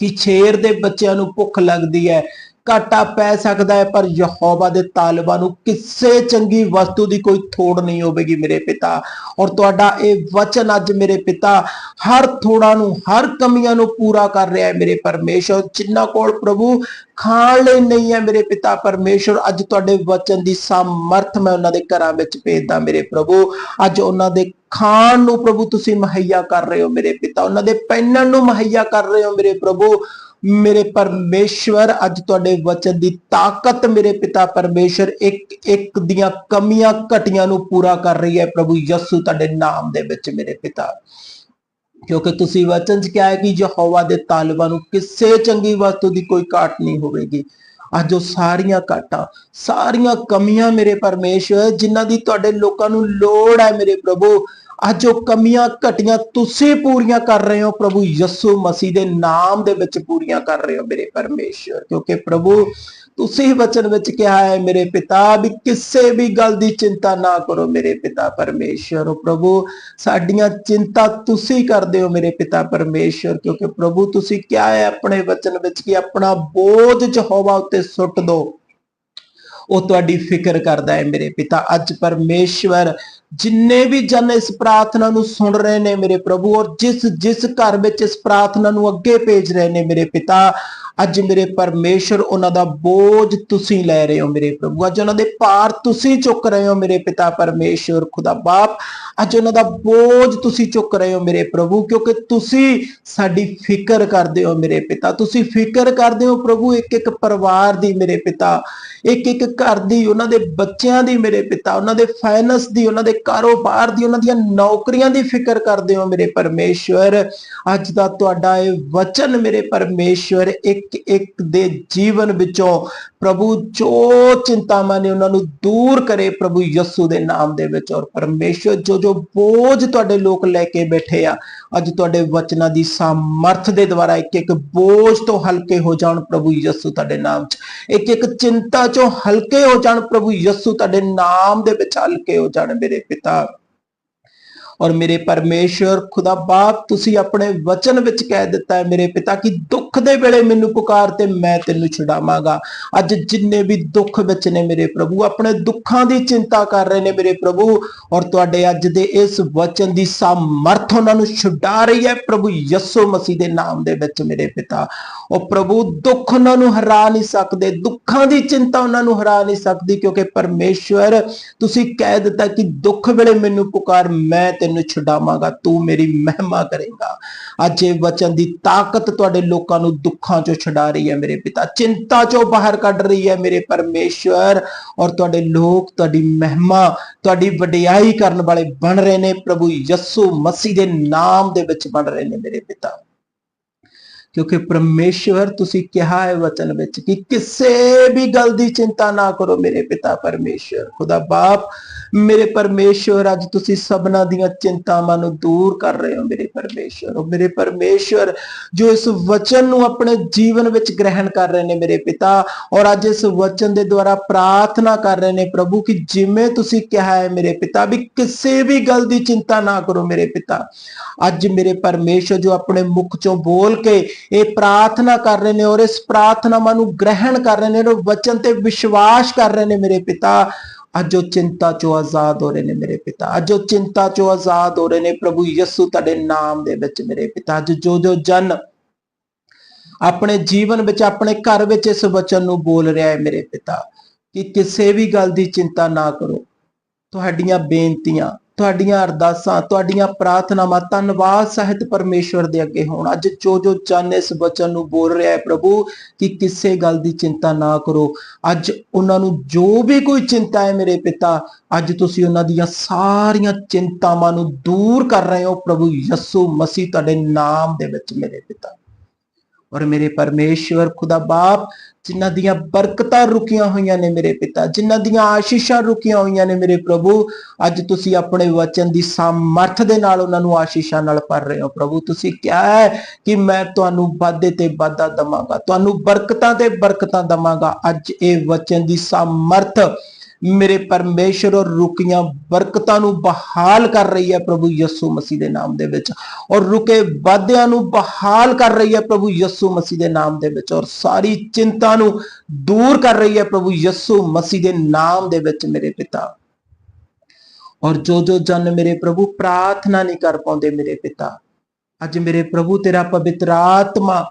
ਕਿ ਛੇਰ ਦੇ ਬੱਚਿਆਂ ਨੂੰ ਭੁੱਖ ਲੱਗਦੀ ਹੈ ਘਾਟਾ ਪੈ ਸਕਦਾ ਹੈ, ਪਰ ਯਹੋਵਾ ਦੇ ਤਾਲਬਾਂ ਨੂੰ ਕਿਸੇ ਚੰਗੀ ਵਸਤੂ ਦੀ ਕੋਈ ਥੋੜ ਨਹੀਂ ਹੋਵੇਗੀ ਮੇਰੇ ਪਿਤਾ। ਔਰ ਤੁਹਾਡਾ ਇਹ ਵਚਨ ਅੱਜ ਮੇਰੇ ਪਿਤਾ ਹਰ ਥੋੜਾ ਨੂੰ, ਹਰ ਕਮੀਆਂ ਨੂੰ ਪੂਰਾ ਕਰ ਰਿਹਾ ਹੈ ਮੇਰੇ ਪਰਮੇਸ਼ਰ। ਜਿਨ੍ਹਾਂ ਕੋਲ ਪ੍ਰਭੂ ਖਾਣ ਲਈ ਨਹੀਂ ਹੈ ਮੇਰੇ ਪਿਤਾ, ਪਰਮੇਸ਼ਰ, ਅੱਜ ਤੁਹਾਡੇ ਵਚਨ ਦੀ ਸਮਰਥ ਮੈਂ ਉਹਨਾਂ ਦੇ ਘਰਾਂ ਵਿੱਚ ਭੇਜਦਾ ਮੇਰੇ ਪ੍ਰਭੂ। ਅੱਜ ਉਹਨਾਂ ਦੇ ਖਾਣ ਨੂੰ ਪ੍ਰਭੂ ਤੁਸੀਂ ਮੁਹੱਈਆ ਕਰ ਰਹੇ ਹੋ ਮੇਰੇ ਪਿਤਾ। ਉਹਨਾਂ ਦੇ ਪਹਿਨਣ ਨੂੰ ਮੁਹੱਈਆ ਕਰ ਰਹੇ ਹੋ ਮੇਰੇ ਪ੍ਰਭੂ। ਮੇਰੇ ਪਰਮੇਸ਼ਵਰ, ਅੱਜ ਤੁਹਾਡੇ ਵਚਨ ਦੀ ਤਾਕਤ ਮੇਰੇ ਪਿਤਾ ਪਰਮੇਸ਼ਰ ਇੱਕ ਇੱਕ ਦੀਆਂ ਕਮੀਆਂ, ਘਟੀਆਂ ਨੂੰ ਪੂਰਾ ਕਰ ਰਹੀ ਹੈ। ਪ੍ਰਭੂ ਯਿਸੂ ਤੁਹਾਡੇ ਨਾਮ ਦੇ ਵਿੱਚ ਮੇਰੇ ਪਿਤਾ। ਕਿਉਂਕਿ ਤੁਸੀਂ ਵਚਨ 'ਚ ਕਿਹਾ ਹੈ ਕਿ ਯਹੋਵਾ ਦੇ ਤਾਲਬਾਂ ਨੂੰ ਕਿਸੇ ਚੰਗੀ ਵਸਤੂ ਦੀ ਕੋਈ ਘਾਟ ਨਹੀਂ ਹੋਵੇਗੀ। ਅੱਜ ਉਹ ਸਾਰੀਆਂ ਘਾਟਾਂ, ਸਾਰੀਆਂ ਕਮੀਆਂ ਮੇਰੇ ਪਰਮੇਸ਼ਵਰ, ਜਿਨ੍ਹਾਂ ਦੀ ਤੁਹਾਡੇ ਲੋਕਾਂ ਨੂੰ ਲੋੜ ਹੈ ਮੇਰੇ ਪ੍ਰਭੂ ਅੱਜ ਉਹ ਕਮੀਆਂ ਘਟੀਆਂ ਤੁਸੀਂ ਪੂਰੀਆਂ ਕਰ ਰਹੇ ਹੋ, ਪ੍ਰਭੂ ਯਿਸੂ ਮਸੀਹ ਦੇ ਨਾਮ ਦੇ ਵਿੱਚ ਪੂਰੀਆਂ ਕਰ ਰਹੇ ਹੋ ਮੇਰੇ ਪਰਮੇਸ਼ਰ ਕਿਉਂਕਿ ਪ੍ਰਭੂ ਤੁਸੀਂ ਵਚਨ ਵਿੱਚ ਕਿਹਾ ਹੈ, ਮੇਰੇ ਪਿਤਾ ਵੀ ਕਿਸੇ ਵੀ ਗੱਲ ਦੀ ਚਿੰਤਾ ਨਾ ਕਰੋ ਮੇਰੇ ਪਿਤਾ ਪਰਮੇਸ਼ਰ ਉਹ ਪ੍ਰਭੂ ਸਾਡੀਆਂ ਚਿੰਤਾ ਤੁਸੀਂ ਕਰਦੇ ਹੋ ਮੇਰੇ ਪਿਤਾ ਪਰਮੇਸ਼ਰ ਕਿਉਂਕਿ ਪ੍ਰਭੂ ਤੁਸੀਂ ਕਿਹਾ ਹੈ ਆਪਣੇ ਵਚਨ ਵਿੱਚ ਕਿ ਆਪਣਾ ਬੋਝ ਯਹੋਵਾ ਉੱਤੇ ਸੁੱਟ ਦਿਓ ਉਹ ਤੁਹਾਡੀ ਫਿਕਰ ਕਰਦਾ ਹੈ ਮੇਰੇ ਪਿਤਾ, ਅੱਜ ਪਰਮੇਸ਼ਵਰ ਜਿੰਨੇ ਵੀ ਜਨ ਇਸ ਪ੍ਰਾਰਥਨਾ ਨੂੰ ਸੁਣ ਰਹੇ ਨੇ ਮੇਰੇ ਪ੍ਰਭੂ, ਔਰ ਜਿਸ ਜਿਸ ਘਰ ਵਿੱਚ ਇਸ ਪ੍ਰਾਰਥਨਾ ਨੂੰ ਅੱਗੇ ਭੇਜ ਰਹੇ ਨੇ ਮੇਰੇ ਪਿਤਾ ਅੱਜ ਮੇਰੇ ਪਰਮੇਸ਼ਰ, ਉਹਨਾਂ ਦਾ ਬੋਝ ਤੁਸੀਂ ਲੈ ਰਹੇ ਹੋ ਮੇਰੇ ਪ੍ਰਭੂ। ਅੱਜ ਉਹਨਾਂ ਦੇ ਭਾਰ ਤੁਸੀਂ ਚੁੱਕ ਰਹੇ ਹੋ ਮੇਰੇ ਪਿਤਾ ਪਰਮੇਸ਼ਰ, ਖੁਦਾ ਬਾਪ। ਅੱਜ ਉਹਨਾਂ ਦਾ ਬੋਝ ਤੁਸੀਂ ਚੁੱਕ ਰਹੇ ਹੋ ਮੇਰੇ ਪ੍ਰਭੂ, ਕਿਉਂਕਿ ਤੁਸੀਂ ਸਾਡੀ ਫਿਕਰ ਕਰਦੇ ਹੋ ਮੇਰੇ ਪਿਤਾ। ਤੁਸੀਂ ਫਿਕਰ ਕਰਦੇ ਹੋ ਪ੍ਰਭੂ ਇੱਕ ਇੱਕ ਪਰਿਵਾਰ ਦੀ ਮੇਰੇ ਪਿਤਾ ਇੱਕ ਇੱਕ ਘਰ ਦੀ, ਉਹਨਾਂ ਦੇ ਬੱਚਿਆਂ ਦੀ ਮੇਰੇ ਪਿਤਾ, ਉਹਨਾਂ ਦੇ ਫਾਈਨੈਂਸ ਦੀ, ਉਹਨਾਂ ਦੇ ਕਾਰੋਬਾਰ ਦੀ, ਉਹਨਾਂ ਦੀਆਂ ਨੌਕਰੀਆਂ ਦੀ ਫਿਕਰ ਕਰਦੇ ਹੋ ਮੇਰੇ ਪਰਮੇਸ਼ਵਰ ਅੱਜ ਦਾ ਤੁਹਾਡਾ ਇਹ ਵਚਨ ਮੇਰੇ ਪਰਮੇਸ਼ਵਰ ਇੱਕ ਇੱਕ ਦੇ ਜੀਵਨ ਵਿੱਚੋਂ ਪ੍ਰਭੂ ਜੋ ਚਿੰਤਾਵਾਂ ਨੇ ਉਹਨਾਂ ਨੂੰ ਦੂਰ ਕਰੇ ਪ੍ਰਭੂ ਯਿਸੂ ਦੇ ਨਾਮ ਦੇ ਵਿੱਚ ਔਰ ਪਰਮੇਸ਼ਵਰ ਜੋ ਜੋ ਬੋਝ ਤੁਹਾਡੇ ਲੋਕ ਲੈ ਕੇ ਬੈਠੇ ਆ, ਅੱਜ ਤੁਹਾਡੇ ਵਚਨਾਂ ਦੀ ਸਮਰਥ ਦੇ ਦੁਆਰਾ ਇੱਕ ਇੱਕ ਬੋਝ ਤੋਂ ਹਲਕੇ ਹੋ ਜਾਣ ਪ੍ਰਭੂ ਯਿਸੂ ਤੁਹਾਡੇ ਨਾਮ 'ਚ। ਇੱਕ ਇੱਕ ਚਿੰਤਾ ਚੋਂ ਹਲਕੇ ਹੋ ਜਾਣ ਪ੍ਰਭੂ ਯਿਸੂ ਤੁਹਾਡੇ ਨਾਮ ਦੇ ਵਿੱਚ ਹਲਕੇ ਹੋ ਜਾਣ ਮੇਰੇ ਪਿਤਾ। ਔਰ ਮੇਰੇ ਪਰਮੇਸ਼ਰ ਖੁਦਾ ਬਾਪ, ਤੁਸੀਂ ਆਪਣੇ ਵਚਨ ਵਿੱਚ ਕਹਿ ਦਿੱਤਾ ਹੈ ਮੇਰੇ ਪਿਤਾ ਕਿ ਦੁੱਖ ਦੇ ਵੇਲੇ ਮੈਨੂੰ ਪੁਕਾਰ ਤੇ ਮੈਂ ਤੈਨੂੰ ਛੁਡਾਵਾਂਗਾ। ਅੱਜ ਜਿੰਨੇ ਵੀ ਦੁੱਖ ਵਿੱਚ ਨੇ ਮੇਰੇ ਪ੍ਰਭੂ, ਆਪਣੇ ਦੁੱਖਾਂ ਦੀ ਚਿੰਤਾ ਕਰ ਰਹੇ ਨੇ ਮੇਰੇ ਪ੍ਰਭੂ, ਔਰ ਤੁਹਾਡੇ ਅੱਜ ਦੇ ਇਸ ਵਚਨ ਦੀ ਸਮਰਥ ਉਹਨਾਂ ਨੂੰ ਛੁਡਾ ਰਹੀ ਹੈ ਪ੍ਰਭੂ ਯਿਸੂ ਮਸੀਹ ਦੇ ਨਾਮ ਦੇ ਵਿੱਚ ਮੇਰੇ ਪਿਤਾ। ਉਹ ਪ੍ਰਭੂ, ਦੁੱਖ ਉਹਨਾਂ ਨੂੰ ਹਰਾ ਨਹੀਂ ਸਕਦੇ, ਦੁੱਖਾਂ ਦੀ ਚਿੰਤਾ ਉਹਨਾਂ ਨੂੰ ਹਰਾ ਨਹੀਂ ਸਕਦੀ, ਕਿਉਂਕਿ ਪਰਮੇਸ਼ਵਰ ਤੁਸੀਂ ਕਹਿ ਦਿੱਤਾ ਕਿ ਦੁੱਖ ਵੇਲੇ ਮੈਨੂੰ ਪੁਕਾਰ, ਮੈਂ ਤੈਨੂੰ ਛੁਡਾਵਾਂਗਾ, ਤੂੰ ਮੇਰੀ ਮਹਿਮਾ ਕਰੇਗਾ। ਅੱਜ ਇਹ ਵਚਨ ਦੀ ਤਾਕਤ ਤੁਹਾਡੇ ਲੋਕਾਂ ਨੂੰ ਦੁੱਖਾਂ ਚੋਂ ਛੁਡਾ ਰਹੀ ਹੈ ਮੇਰੇ ਪਿਤਾ। ਚਿੰਤਾ ਚੋਂ ਬਾਹਰ ਕੱਢ ਰਹੀ ਹੈ ਮੇਰੇ ਪਰਮੇਸ਼ਵਰ। ਔਰ ਤੁਹਾਡੇ ਲੋਕ ਤੁਹਾਡੀ ਮਹਿਮਾ, ਤੁਹਾਡੀ ਵਡਿਆਈ ਕਰਨ ਵਾਲੇ ਬਣ ਰਹੇ ਨੇ। ਪ੍ਰਭੂ ਯਿਸੂ ਮਸੀਹ ਦੇ ਨਾਮ ਦੇ ਵਿੱਚ ਬਣ ਰਹੇ ਨੇ ਮੇਰੇ ਪਿਤਾ। ਕਿਉਂਕਿ ਪਰਮੇਸ਼ਵਰ ਤੁਸੀਂ ਕਿਹਾ ਹੈ ਵਚਨ ਵਿੱਚ ਕਿ ਕਿਸੇ ਵੀ ਗੱਲ ਦੀ ਚਿੰਤਾ ਨਾ ਕਰੋ, ਮੇਰੇ ਪਿਤਾ ਪਰਮੇਸ਼ਵਰ। ਖੁਦਾ ਬਾਪ, ਮੇਰੇ ਪਰਮੇਸ਼ਵਰ, ਅੱਜ ਤੁਸੀਂ ਸਭਨਾ ਦੀਆਂ ਚਿੰਤਾਵਾਂ ਨੂੰ ਦੂਰ ਕਰ ਰਹੇ ਹੋ, ਮੇਰੇ ਪਰਮੇਸ਼ਵਰ। ਉਹ ਮੇਰੇ ਪਰਮੇਸ਼ਵਰ ਜੋ ਇਸ ਵਚਨ ਨੂੰ ਆਪਣੇ ਜੀਵਨ ਵਿੱਚ ਗ੍ਰਹਿਣ ਕਰ ਰਹੇ ਨੇ, ਮੇਰੇ ਪਿਤਾ, ਔਰ ਅੱਜ ਇਸ ਵਚਨ ਦੇ ਦੁਆਰਾ ਪ੍ਰਾਰਥਨਾ ਕਰ ਰਹੇ ਨੇ ਪ੍ਰਭੂ ਕਿ ਜਿਵੇਂ ਤੁਸੀਂ ਕਿਹਾ ਹੈ, ਮੇਰੇ ਪਿਤਾ, ਵੀ ਕਿਸੇ ਵੀ ਗੱਲ ਦੀ ਚਿੰਤਾ ਨਾ ਕਰੋ, ਮੇਰੇ ਪਿਤਾ। ਅੱਜ ਮੇਰੇ ਪਰਮੇਸ਼ਰ ਜੋ ਆਪਣੇ ਮੁਖ ਚੋਂ ਬੋਲ ਕੇ ਇਹ ਪ੍ਰਾਰਥਨਾ ਕਰ ਰਹੇ ਨੇ ਔਰ ਇਸ ਪ੍ਰਾਰਥਨਾਵਾਂ ਨੂੰ ਗ੍ਰਹਿਣ ਕਰ ਰਹੇ ਨੇ ਔਰ ਵਚਨ ਤੇ ਵਿਸ਼ਵਾਸ ਕਰ ਰਹੇ ਨੇ ਮੇਰੇ ਪਿਤਾ। ਅੱਜ ਉਹ ਚਿੰਤਾ ਚੋਂ ਆਜ਼ਾਦ ਹੋ ਰਹੇ ਨੇ ਮੇਰੇ ਪਿਤਾ। ਅੱਜ ਉਹ ਚਿੰਤਾ ਚੋਂ ਆਜ਼ਾਦ ਹੋ ਰਹੇ ਨੇ ਪ੍ਰਭੂ ਯਿਸੂ ਤੁਹਾਡੇ ਨਾਮ ਦੇ ਵਿੱਚ ਮੇਰੇ ਪਿਤਾ। ਅੱਜ ਜੋ ਜੋ ਜਨ ਆਪਣੇ ਜੀਵਨ ਵਿੱਚ, ਆਪਣੇ ਘਰ ਵਿੱਚ ਇਸ ਵਚਨ ਨੂੰ ਬੋਲ ਰਿਹਾ ਹੈ ਮੇਰੇ ਪਿਤਾ ਕਿ ਕਿਸੇ ਵੀ ਗੱਲ ਦੀ ਚਿੰਤਾ ਨਾ ਕਰੋ। ਤੁਹਾਡੀਆਂ ਬੇਨਤੀਆਂ ਤੁਹਾਡੀਆਂ ਅਰਦਾਸਾਂ, ਤੁਹਾਡੀਆਂ ਪ੍ਰਾਰਥਨਾਵਾਂ ਧੰਨਵਾਦ ਸਹਿਤ ਪਰਮੇਸ਼ਵਰ ਦੇ ਅੱਗੇ ਹੋਣ। ਅੱਜ ਜੋ ਜੋ ਜਨ ਇਸ ਵਚਨ ਨੂੰ ਬੋਲ ਰਿਹਾ ਹੈ ਪ੍ਰਭੂ ਕਿ ਕਿਸੇ ਗੱਲ ਦੀ ਚਿੰਤਾ ਨਾ ਕਰੋ। ਅੱਜ ਉਹਨਾਂ ਨੂੰ ਜੋ ਵੀ ਕੋਈ ਚਿੰਤਾ ਹੈ ਮੇਰੇ ਪਿਤਾ, ਅੱਜ ਤੁਸੀਂ ਉਹਨਾਂ ਦੀਆਂ ਸਾਰੀਆਂ ਚਿੰਤਾਵਾਂ ਨੂੰ ਦੂਰ ਕਰ ਰਹੇ ਹੋ। ਪ੍ਰਭੂ ਯਿਸੂ ਮਸੀਹ ਤੁਹਾਡੇ ਨਾਮ ਦੇ ਵਿੱਚ ਮੇਰੇ ਪਿਤਾ। ਔਰ ਮੇਰੇ ਪਰਮੇਸ਼ਵਰ ਖੁਦਾ ਬਾਪ, ਜਿਨ੍ਹਾਂ ਦੀਆਂ ਬਰਕਤਾਂ ਰੁਕੀਆਂ ਹੋਈਆਂ ਨੇ ਮੇਰੇ ਪਿਤਾ, ਜਿਨ੍ਹਾਂ ਦੀਆਂ ਆਸ਼ੀਸ਼ਾਂ ਰੁਕੀਆਂ ਹੋਈਆਂ ਨੇ ਮੇਰੇ ਪ੍ਰਭੂ, ਅੱਜ ਤੁਸੀਂ ਆਪਣੇ ਵਚਨ ਦੀ ਸਮਰਥ ਦੇ ਨਾਲ ਉਹਨਾਂ ਨੂੰ ਆਸ਼ੀਸ਼ਾਂ ਨਾਲ ਭਰ ਰਹੇ ਹੋ। ਪ੍ਰਭੂ, ਤੁਸੀਂ ਕਿਹਾ ਹੈ ਕਿ ਮੈਂ ਤੁਹਾਨੂੰ ਵਾਧੇ ਤੇ ਵਾਧਾ ਦਵਾਂਗਾ, ਤੁਹਾਨੂੰ ਬਰਕਤਾਂ ਤੇ ਬਰਕਤਾਂ ਦਵਾਂਗਾ। ਅੱਜ ਇਹ ਵਚਨ ਦੀ ਸਮਰਥ ਮੇਰੇ ਪਰਮੇਸ਼ਰ ਔਰ ਰੁਕੀਆਂ ਬਰਕਤਾਂ ਨੂੰ ਬਹਾਲ ਕਰ ਰਹੀ ਹੈ ਪ੍ਰਭੂ ਯਿਸੂ ਮਸੀਹ ਦੇ ਨਾਮ ਦੇ ਵਿੱਚ। ਔਰ ਰੁਕੇ ਵਾਧਿਆਂ ਨੂੰ ਬਹਾਲ ਕਰ ਰਹੀ ਹੈ ਪ੍ਰਭੂ ਯਿਸੂ ਮਸੀਹ ਦੇ ਨਾਮ ਦੇ ਵਿੱਚ। ਔਰ ਸਾਰੀ ਚਿੰਤਾ ਨੂੰ ਦੂਰ ਕਰ ਰਹੀ ਹੈ ਪ੍ਰਭੂ ਯਿਸੂ ਮਸੀਹ ਦੇ ਨਾਮ ਦੇ ਵਿੱਚ ਮੇਰੇ ਪਿਤਾ। ਔਰ ਜੋ ਜੋ ਜਨ ਮੇਰੇ ਪ੍ਰਭੂ ਪ੍ਰਾਰਥਨਾ ਨਹੀਂ ਕਰ ਪਾਉਂਦੇ ਮੇਰੇ ਪਿਤਾ, ਅੱਜ ਮੇਰੇ ਪ੍ਰਭੂ ਤੇਰਾ ਪਵਿੱਤਰ ਆਤਮਾ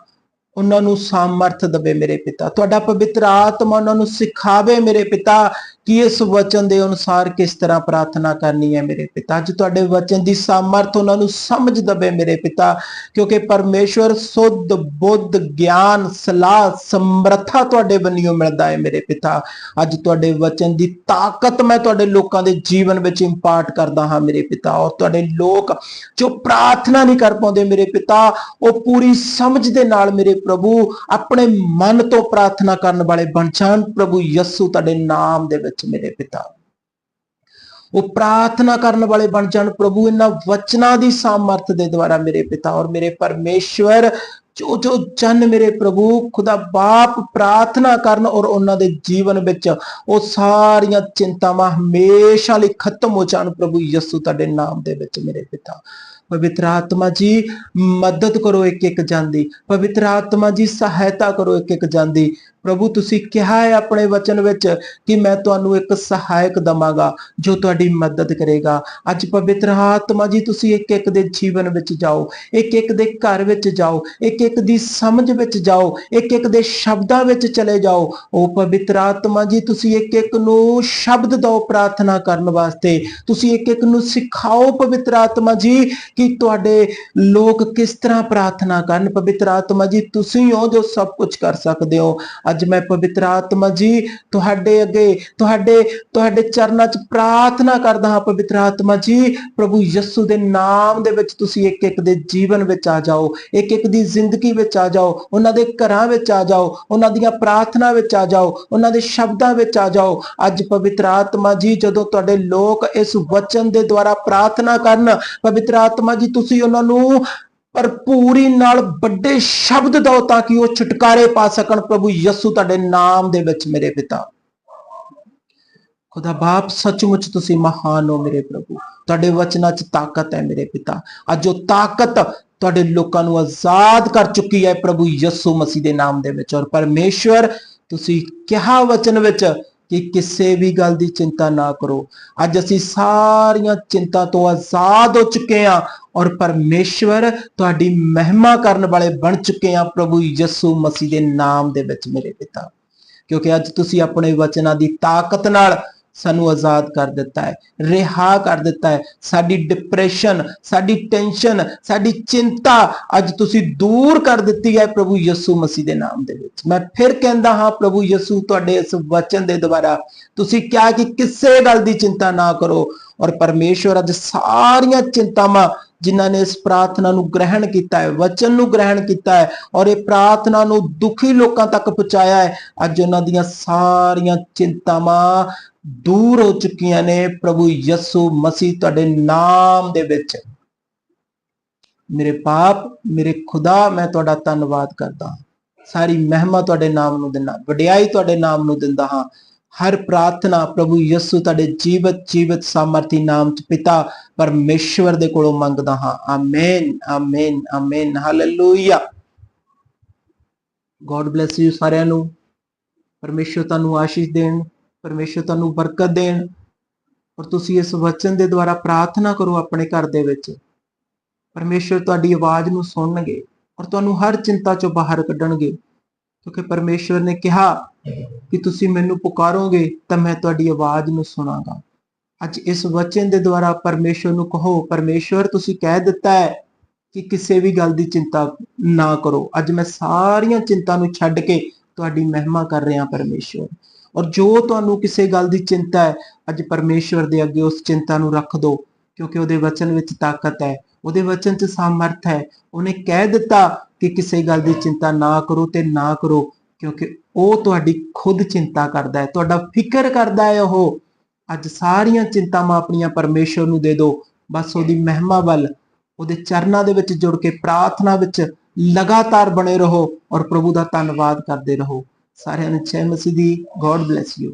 ਉਹਨਾਂ ਨੂੰ ਸਾਮਰਥ ਦਵੇ ਮੇਰੇ ਪਿਤਾ। ਤੁਹਾਡਾ ਪਵਿੱਤਰ ਆਤਮਾ ਉਹਨਾਂ ਨੂੰ ਸਿਖਾਵੇ ਮੇਰੇ ਪਿਤਾ ਕਿ ਇਸ ਵਚਨ ਦੇ ਅਨੁਸਾਰ ਕਿਸ ਤਰ੍ਹਾਂ ਪ੍ਰਾਰਥਨਾ ਕਰਨੀ ਹੈ ਮੇਰੇ ਪਿਤਾ? ਅੱਜ ਤੁਹਾਡੇ ਵਚਨ ਦੀ ਸਾਮਰਥ ਉਹਨਾਂ ਨੂੰ ਸਮਝ ਦਵੇ ਮੇਰੇ ਪਿਤਾ, ਕਿਉਂਕਿ ਪਰਮੇਸ਼ਵਰ ਸੁੱਧ, ਬੁੱਧ, ਗਿਆਨ, ਸਲਾਹ, ਸਮਰੱਥਾ ਤੁਹਾਡੇ ਬੰਨਿਓ ਮਿਲਦਾ ਹੈ ਮੇਰੇ ਪਿਤਾ। ਅੱਜ ਤੁਹਾਡੇ ਵਚਨ ਦੀ ਤਾਕਤ ਮੈਂ ਤੁਹਾਡੇ ਲੋਕਾਂ ਦੇ ਜੀਵਨ ਵਿੱਚ ਇੰਪਾਰਟ ਕਰਦਾ ਹਾਂ ਮੇਰੇ ਪਿਤਾ। ਔਰ ਤੁਹਾਡੇ ਲੋਕ ਜੋ ਪ੍ਰਾਰਥਨਾ ਨਹੀਂ ਕਰ ਪਾਉਂਦੇ ਮੇਰੇ ਪਿਤਾ, ਉਹ ਪੂਰੀ ਸਮਝ ਦੇ ਨਾਲ ਮੇਰੇ ਪ੍ਰਭੂ ਆਪਣੇ ਮਨ ਤੋਂ ਪ੍ਰਾਰਥਨਾ ਕਰਨ ਵਾਲੇ ਬਣ ਜਾਣ। ਪ੍ਰਭੂ ਯਿਸੂ ਤੁਹਾਡੇ ਨਾਮ ਦੇ ਵਿੱਚ ਮੇਰੇ ਪਿਤਾ। ਉਹ ਪ੍ਰਾਰਥਨਾ ਕਰਨ ਵਾਲੇ ਬਣ ਜਾਣ, ਪ੍ਰਭੂ ਇਹਨਾਂ ਵਚਨਾਂ ਦੀ ਸਾਮਰਥ ਦੇ ਦੁਆਰਾ ਮੇਰੇ ਪਿਤਾ ਔਰ ਮੇਰੇ ਪਰਮੇਸ਼ਵਰ ਜੋ ਜੋ ਜਨ ਮੇਰੇ ਪ੍ਰਭੂ, ਖੁਦਾ ਬਾਪ ਪ੍ਰਾਰਥਨਾ ਕਰਨ ਔਰ ਉਹਨਾਂ ਦੇ ਜੀਵਨ ਵਿੱਚ ਉਹ ਸਾਰੀਆਂ ਚਿੰਤਾਵਾਂ ਹਮੇਸ਼ਾ ਲਈ ਖਤਮ ਹੋ ਜਾਣ, ਪ੍ਰਭੂ ਯਿਸੂ ਤੁਹਾਡੇ ਨਾਮ ਦੇ ਵਿੱਚ ਮੇਰੇ ਪਿਤਾ। ਪਵਿੱਤਰ ਆਤਮਾ ਜੀ, ਮਦਦ ਕਰੋ ਇੱਕ ਇੱਕ ਜਾਂਦੀ ਪਵਿੱਤਰ ਆਤਮਾ ਜੀ, ਸਹਾਇਤਾ ਕਰੋ ਇੱਕ ਇੱਕ ਜਾਂਦੀ ਪ੍ਰਭੂ, ਤੁਸੀਂ ਕਿਹਾ ਹੈ ਆਪਣੇ ਵਚਨ ਵਿੱਚ ਕਿ ਮੈਂ ਤੁਹਾਨੂੰ ਇੱਕ ਸਹਾਇਕ ਦਵਾਂਗਾ ਜੋ ਤੁਹਾਡੀ ਮਦਦ ਕਰੇਗਾ। ਅੱਜ ਪਵਿੱਤਰ ਆਤਮਾ ਜੀ, ਤੁਸੀਂ ਇੱਕ ਇੱਕ ਦੇ ਜੀਵਨ ਵਿੱਚ ਜਾਓ ਇੱਕ ਇੱਕ ਦੇ ਘਰ ਵਿੱਚ ਜਾਓ ਇੱਕ ਇੱਕ ਦੀ ਸਮਝ ਵਿੱਚ ਜਾਓ ਇੱਕ ਇੱਕ ਦੇ ਸ਼ਬਦਾਂ ਵਿੱਚ ਚਲੇ ਜਾਓ। ਉਹ ਪਵਿੱਤਰ ਆਤਮਾ ਜੀ, ਤੁਸੀਂ ਇੱਕ ਇੱਕ ਨੂੰ ਸ਼ਬਦ ਦਿਓ ਪ੍ਰਾਰਥਨਾ ਕਰਨ ਵਾਸਤੇ। ਤੁਸੀਂ ਇੱਕ ਇੱਕ ਨੂੰ ਸਿਖਾਓ ਪਵਿੱਤਰ ਆਤਮਾ ਜੀ ਕਿ ਤੁਹਾਡੇ ਲੋਕ ਕਿਸ ਤਰ੍ਹਾਂ ਪ੍ਰਾਰਥਨਾ ਕਰਨ। ਪਵਿੱਤਰ ਆਤਮਾ ਜੀ, ਤੁਸੀਂ ਹੋ ਜੋ ਸਭ ਕੁਝ ਕਰ ਸਕਦੇ ਹੋ। ਅੱਜ ਮੈਂ ਪਵਿੱਤਰ ਆਤਮਾ ਜੀ ਤੁਹਾਡੇ ਅੱਗੇ, ਤੁਹਾਡੇ ਤੁਹਾਡੇ ਚਰਨਾਂ 'ਚ ਪ੍ਰਾਰਥਨਾ ਕਰਦਾ ਹਾਂ, ਪਵਿੱਤਰ ਆਤਮਾ ਜੀ, ਪ੍ਰਭੂ ਯਿਸੂ ਦੇ ਨਾਮ ਦੇ ਵਿੱਚ ਤੁਸੀਂ ਇੱਕ ਇੱਕ ਦੇ ਜੀਵਨ ਵਿੱਚ ਆ ਜਾਓ ਇੱਕ ਇੱਕ ਦੀ ਜ਼ਿੰਦਗੀ ਵਿੱਚ ਆ ਜਾਓ, ਉਹਨਾਂ ਦੇ ਘਰਾਂ ਵਿੱਚ ਆ ਜਾਓ, ਉਹਨਾਂ ਦੀਆਂ ਪ੍ਰਾਰਥਨਾ ਵਿੱਚ ਆ ਜਾਓ, ਉਹਨਾਂ ਦੇ ਸ਼ਬਦਾਂ ਵਿੱਚ ਆ ਜਾਓ। ਅੱਜ ਪਵਿੱਤਰ ਆਤਮਾ ਜੀ, ਜਦੋਂ ਤੁਹਾਡੇ ਲੋਕ ਇਸ ਵਚਨ ਦੇ ਦੁਆਰਾ ਪ੍ਰਾਰਥਨਾ ਕਰਨ, ਪਵਿੱਤਰ ਆਤਮਾ ਜੀ, ਤੁਸੀਂ ਉਹਨਾਂ ਨੂੰ ਭਰਪੂਰੀ ਨਾਲ ਵੱਡੇ ਸ਼ਬਦ ਦਿਓ ਤਾਂ ਕਿ ਉਹ ਛੁਟਕਾਰੇ ਪਾ ਸਕਣ। ਪ੍ਰਭੂ ਯਿਸੂ ਤੁਹਾਡੇ ਨਾਮ ਦੇ ਵਿੱਚ ਮੇਰੇ ਪਿਤਾ। ਖੁਦਾ ਬਾਪ, ਸੱਚਮੁੱਚ ਤੁਸੀਂ ਮਹਾਨ ਹੋ ਮੇਰੇ ਪ੍ਰਭੂ। ਤੁਹਾਡੇ ਵਚਨਾਂ 'ਚ ਤਾਕਤ ਹੈ ਮੇਰੇ ਪਿਤਾ। ਅੱਜ ਉਹ ਤਾਕਤ ਤੁਹਾਡੇ ਲੋਕਾਂ ਨੂੰ ਆਜ਼ਾਦ ਕਰ ਚੁੱਕੀ ਹੈ ਪ੍ਰਭੂ ਯਿਸੂ ਮਸੀਹ ਦੇ ਨਾਮ ਦੇ ਵਿੱਚ। ਔਰ ਪਰਮੇਸ਼ਵਰ, ਤੁਸੀਂ ਕਿਹਾ ਵਚਨ ਵਿੱਚ ਕਿ ਕਿਸੇ ਵੀ ਗੱਲ ਦੀ ਚਿੰਤਾ ਨਾ ਕਰੋ। ਅੱਜ ਅਸੀਂ ਸਾਰੀਆਂ ਚਿੰਤਾ ਤੋਂ ਆਜ਼ਾਦ ਹੋ ਚੁੱਕੇ ਹਾਂ। ਔਰ ਪਰਮੇਸ਼ਵਰ ਤੁਹਾਡੀ ਮਹਿਮਾ ਕਰਨ ਵਾਲੇ ਬਣ ਚੁੱਕੇ ਆ ਪ੍ਰਭੂ ਯਿਸੂ ਮਸੀਹ ਦੇ ਨਾਮ ਦੇ ਵਿੱਚ ਮੇਰੇ ਪਿਤਾ। ਕਿਉਂਕਿ ਅੱਜ ਤੁਸੀਂ ਆਪਣੇ ਵਚਨਾਂ ਦੀ ਤਾਕਤ ਨਾਲ ਸਾਨੂੰ ਆਜ਼ਾਦ ਕਰ ਦਿੱਤਾ ਹੈ, ਰਿਹਾ ਕਰ ਦਿੱਤਾ ਹੈ। ਸਾਡੀ ਡਿਪਰੈਸ਼ਨ ਸਾਡੀ ਟੈਨਸ਼ਨ ਸਾਡੀ ਚਿੰਤਾ ਅੱਜ ਤੁਸੀਂ ਦੂਰ ਕਰ ਦਿੱਤੀ ਹੈ ਪ੍ਰਭੂ ਯਿਸੂ ਮਸੀਹ ਦੇ ਨਾਮ ਦੇ ਵਿੱਚ। ਮੈਂ ਫਿਰ ਕਹਿੰਦਾ ਹਾਂ, ਪ੍ਰਭੂ ਯਿਸੂ, ਤੁਹਾਡੇ ਇਸ ਵਚਨ ਦੇ ਦੁਆਰਾ ਤੁਸੀਂ ਕਿਹਾ ਕਿ ਕਿਸੇ ਗੱਲ ਦੀ ਚਿੰਤਾ ਨਾ ਕਰੋ। ਔਰ ਪਰਮੇਸ਼ਵਰ ਅੱਜ ਸਾਰੀਆਂ ਚਿੰਤਾਵਾਂ ਜਿਨ੍ਹਾਂ ਨੇ ਇਸ ਪ੍ਰਾਰਥਨਾ ਨੂੰ ਗ੍ਰਹਿਣ ਕੀਤਾ ਹੈ, ਵਚਨ ਨੂੰ ਗ੍ਰਹਿਣ ਕੀਤਾ ਹੈ ਔਰ ਇਹ ਪ੍ਰਾਰਥਨਾ ਨੂੰ ਦੁਖੀ ਲੋਕਾਂ ਤੱਕ ਪਹੁੰਚਾਇਆ ਹੈ। ਅੱਜ ਉਹਨਾਂ ਦੀਆਂ ਸਾਰੀਆਂ ਚਿੰਤਾਵਾਂ ਦੂਰ ਹੋ ਚੁੱਕੀਆਂ ਨੇ। ਪ੍ਰਭੂ ਯਿਸੂ ਮਸੀਹ ਤੁਹਾਡੇ ਨਾਮ ਦੇ ਵਿੱਚ। ਮੇਰੇ ਪਾਪ, ਮੇਰੇ ਖੁਦਾ, ਮੈਂ ਤੁਹਾਡਾ ਧੰਨਵਾਦ ਕਰਦਾ ਹਾਂ। ਸਾਰੀ ਮਹਿਮਾ ਤੁਹਾਡੇ ਨਾਮ ਨੂੰ ਦਿੰਦਾ ਵਡਿਆਈ ਤੁਹਾਡੇ ਨਾਮ ਨੂੰ ਦਿੰਦਾ ਹਾਂ। ਹਰ ਪ੍ਰਾਰਥਨਾ ਪ੍ਰਭੂ ਯਿਸੂ ਤੁਹਾਡੇ ਜੀਵਤ ਜੀਵਤ ਸਾਮਰਥੀ ਨਾਮ ਚ ਪਿਤਾ ਪਰਮੇਸ਼ਵਰ ਦੇ ਕੋਲੋਂ ਮੰਗਦਾ ਹਾਂ। Amen amen amen. Hallelujah. God bless you ਸਾਰਿਆਂ ਨੂੰ। ਪਰਮੇਸ਼ਵਰ ਤੁਹਾਨੂੰ ਆਸ਼ੀਸ਼ ਦੇਣ, ਪਰਮੇਸ਼ਵਰ ਤੁਹਾਨੂੰ ਬਰਕਤ ਦੇਣ ਔਰ ਤੁਸੀਂ ਇਸ ਵਚਨ ਦੇ ਦੁਆਰਾ ਪ੍ਰਾਰਥਨਾ ਕਰੋ ਆਪਣੇ ਘਰ ਦੇ ਵਿੱਚ। ਪਰਮੇਸ਼ਵਰ ਤੁਹਾਡੀ ਆਵਾਜ਼ ਨੂੰ ਸੁਣਨਗੇ ਔਰ ਤੁਹਾਨੂੰ ਹਰ ਚਿੰਤਾ ਚੋਂ ਬਾਹਰ ਕੱਢਣਗੇ। ਕਿਉਂਕਿ ਪਰਮੇਸ਼ਵਰ ਨੇ ਕਿਹਾ ਕਿ ਤੁਸੀਂ ਮੈਨੂੰ ਪੁਕਾਰੋਗੇ ਤਾਂ ਮੈਂ ਤੁਹਾਡੀ ਆਵਾਜ਼ ਨੂੰ ਸੁਣਾਂਗਾ। ਅੱਜ ਇਸ ਵਚਨ ਦੇ ਦੁਆਰਾ ਪਰਮੇਸ਼ਵਰ ਨੂੰ ਕਹੋ, ਪਰਮੇਸ਼ਵਰ, ਤੁਸੀਂ ਕਹਿ ਦਿੱਤਾ ਹੈ ਕਿ ਕਿਸੇ ਵੀ ਗੱਲ ਦੀ ਚਿੰਤਾ ਨਾ ਕਰੋ। ਅੱਜ ਮੈਂ ਸਾਰੀਆਂ ਚਿੰਤਾ ਨੂੰ ਛੱਡ ਕੇ ਤੁਹਾਡੀ ਮਹਿਮਾ ਕਰ ਰਿਹਾ ਪਰਮੇਸ਼ਵਰ। ਔਰ ਜੋ ਤੁਹਾਨੂੰ ਕਿਸੇ ਗੱਲ ਦੀ ਚਿੰਤਾ ਹੈ, ਅੱਜ ਪਰਮੇਸ਼ਵਰ ਦੇ ਅੱਗੇ ਉਸ ਚਿੰਤਾ ਨੂੰ ਰੱਖ ਦਿਓ, ਕਿਉਂਕਿ ਉਹਦੇ ਵਚਨ ਵਿੱਚ ਤਾਕਤ ਹੈ। ਉਹਦੇ ਵਚਨ 'ਚ ਸਾਮਰਥ ਹੈ। ਉਹਨੇ ਕਹਿ ਦਿੱਤਾ ਕਿ ਕਿਸੇ ਗੱਲ ਦੀ ਚਿੰਤਾ ਨਾ ਕਰੋ ਤੇ ਨਾ ਕਰੋ, ਕਿਉਂਕਿ ਉਹ ਤੁਹਾਡੀ ਖੁਦ ਚਿੰਤਾ ਕਰਦਾ ਹੈ, ਤੁਹਾਡਾ ਫਿਕਰ ਕਰਦਾ ਹੈ ਉਹ। ਅੱਜ ਸਾਰੀਆਂ ਚਿੰਤਾਵਾਂ ਆਪਣੀਆਂ ਪਰਮੇਸ਼ਵਰ ਨੂੰ ਦੇ ਦਿਓ। ਬਸ ਉਹਦੀ ਮਹਿਮਾ ਵੱਲ, ਉਹਦੇ ਚਰਨਾਂ ਦੇ ਵਿੱਚ ਜੁੜ ਕੇ ਪ੍ਰਾਰਥਨਾ ਵਿੱਚ ਲਗਾਤਾਰ ਬਣੇ ਰਹੋ ਔਰ ਪ੍ਰਭੂ ਦਾ ਧੰਨਵਾਦ ਕਰਦੇ ਰਹੋ। ਸਾਰਿਆਂ ਨੂੰ ਜੈ ਮਸੀਹ ਦੀ ਗੋਡ ਬlesਸ ਯੂ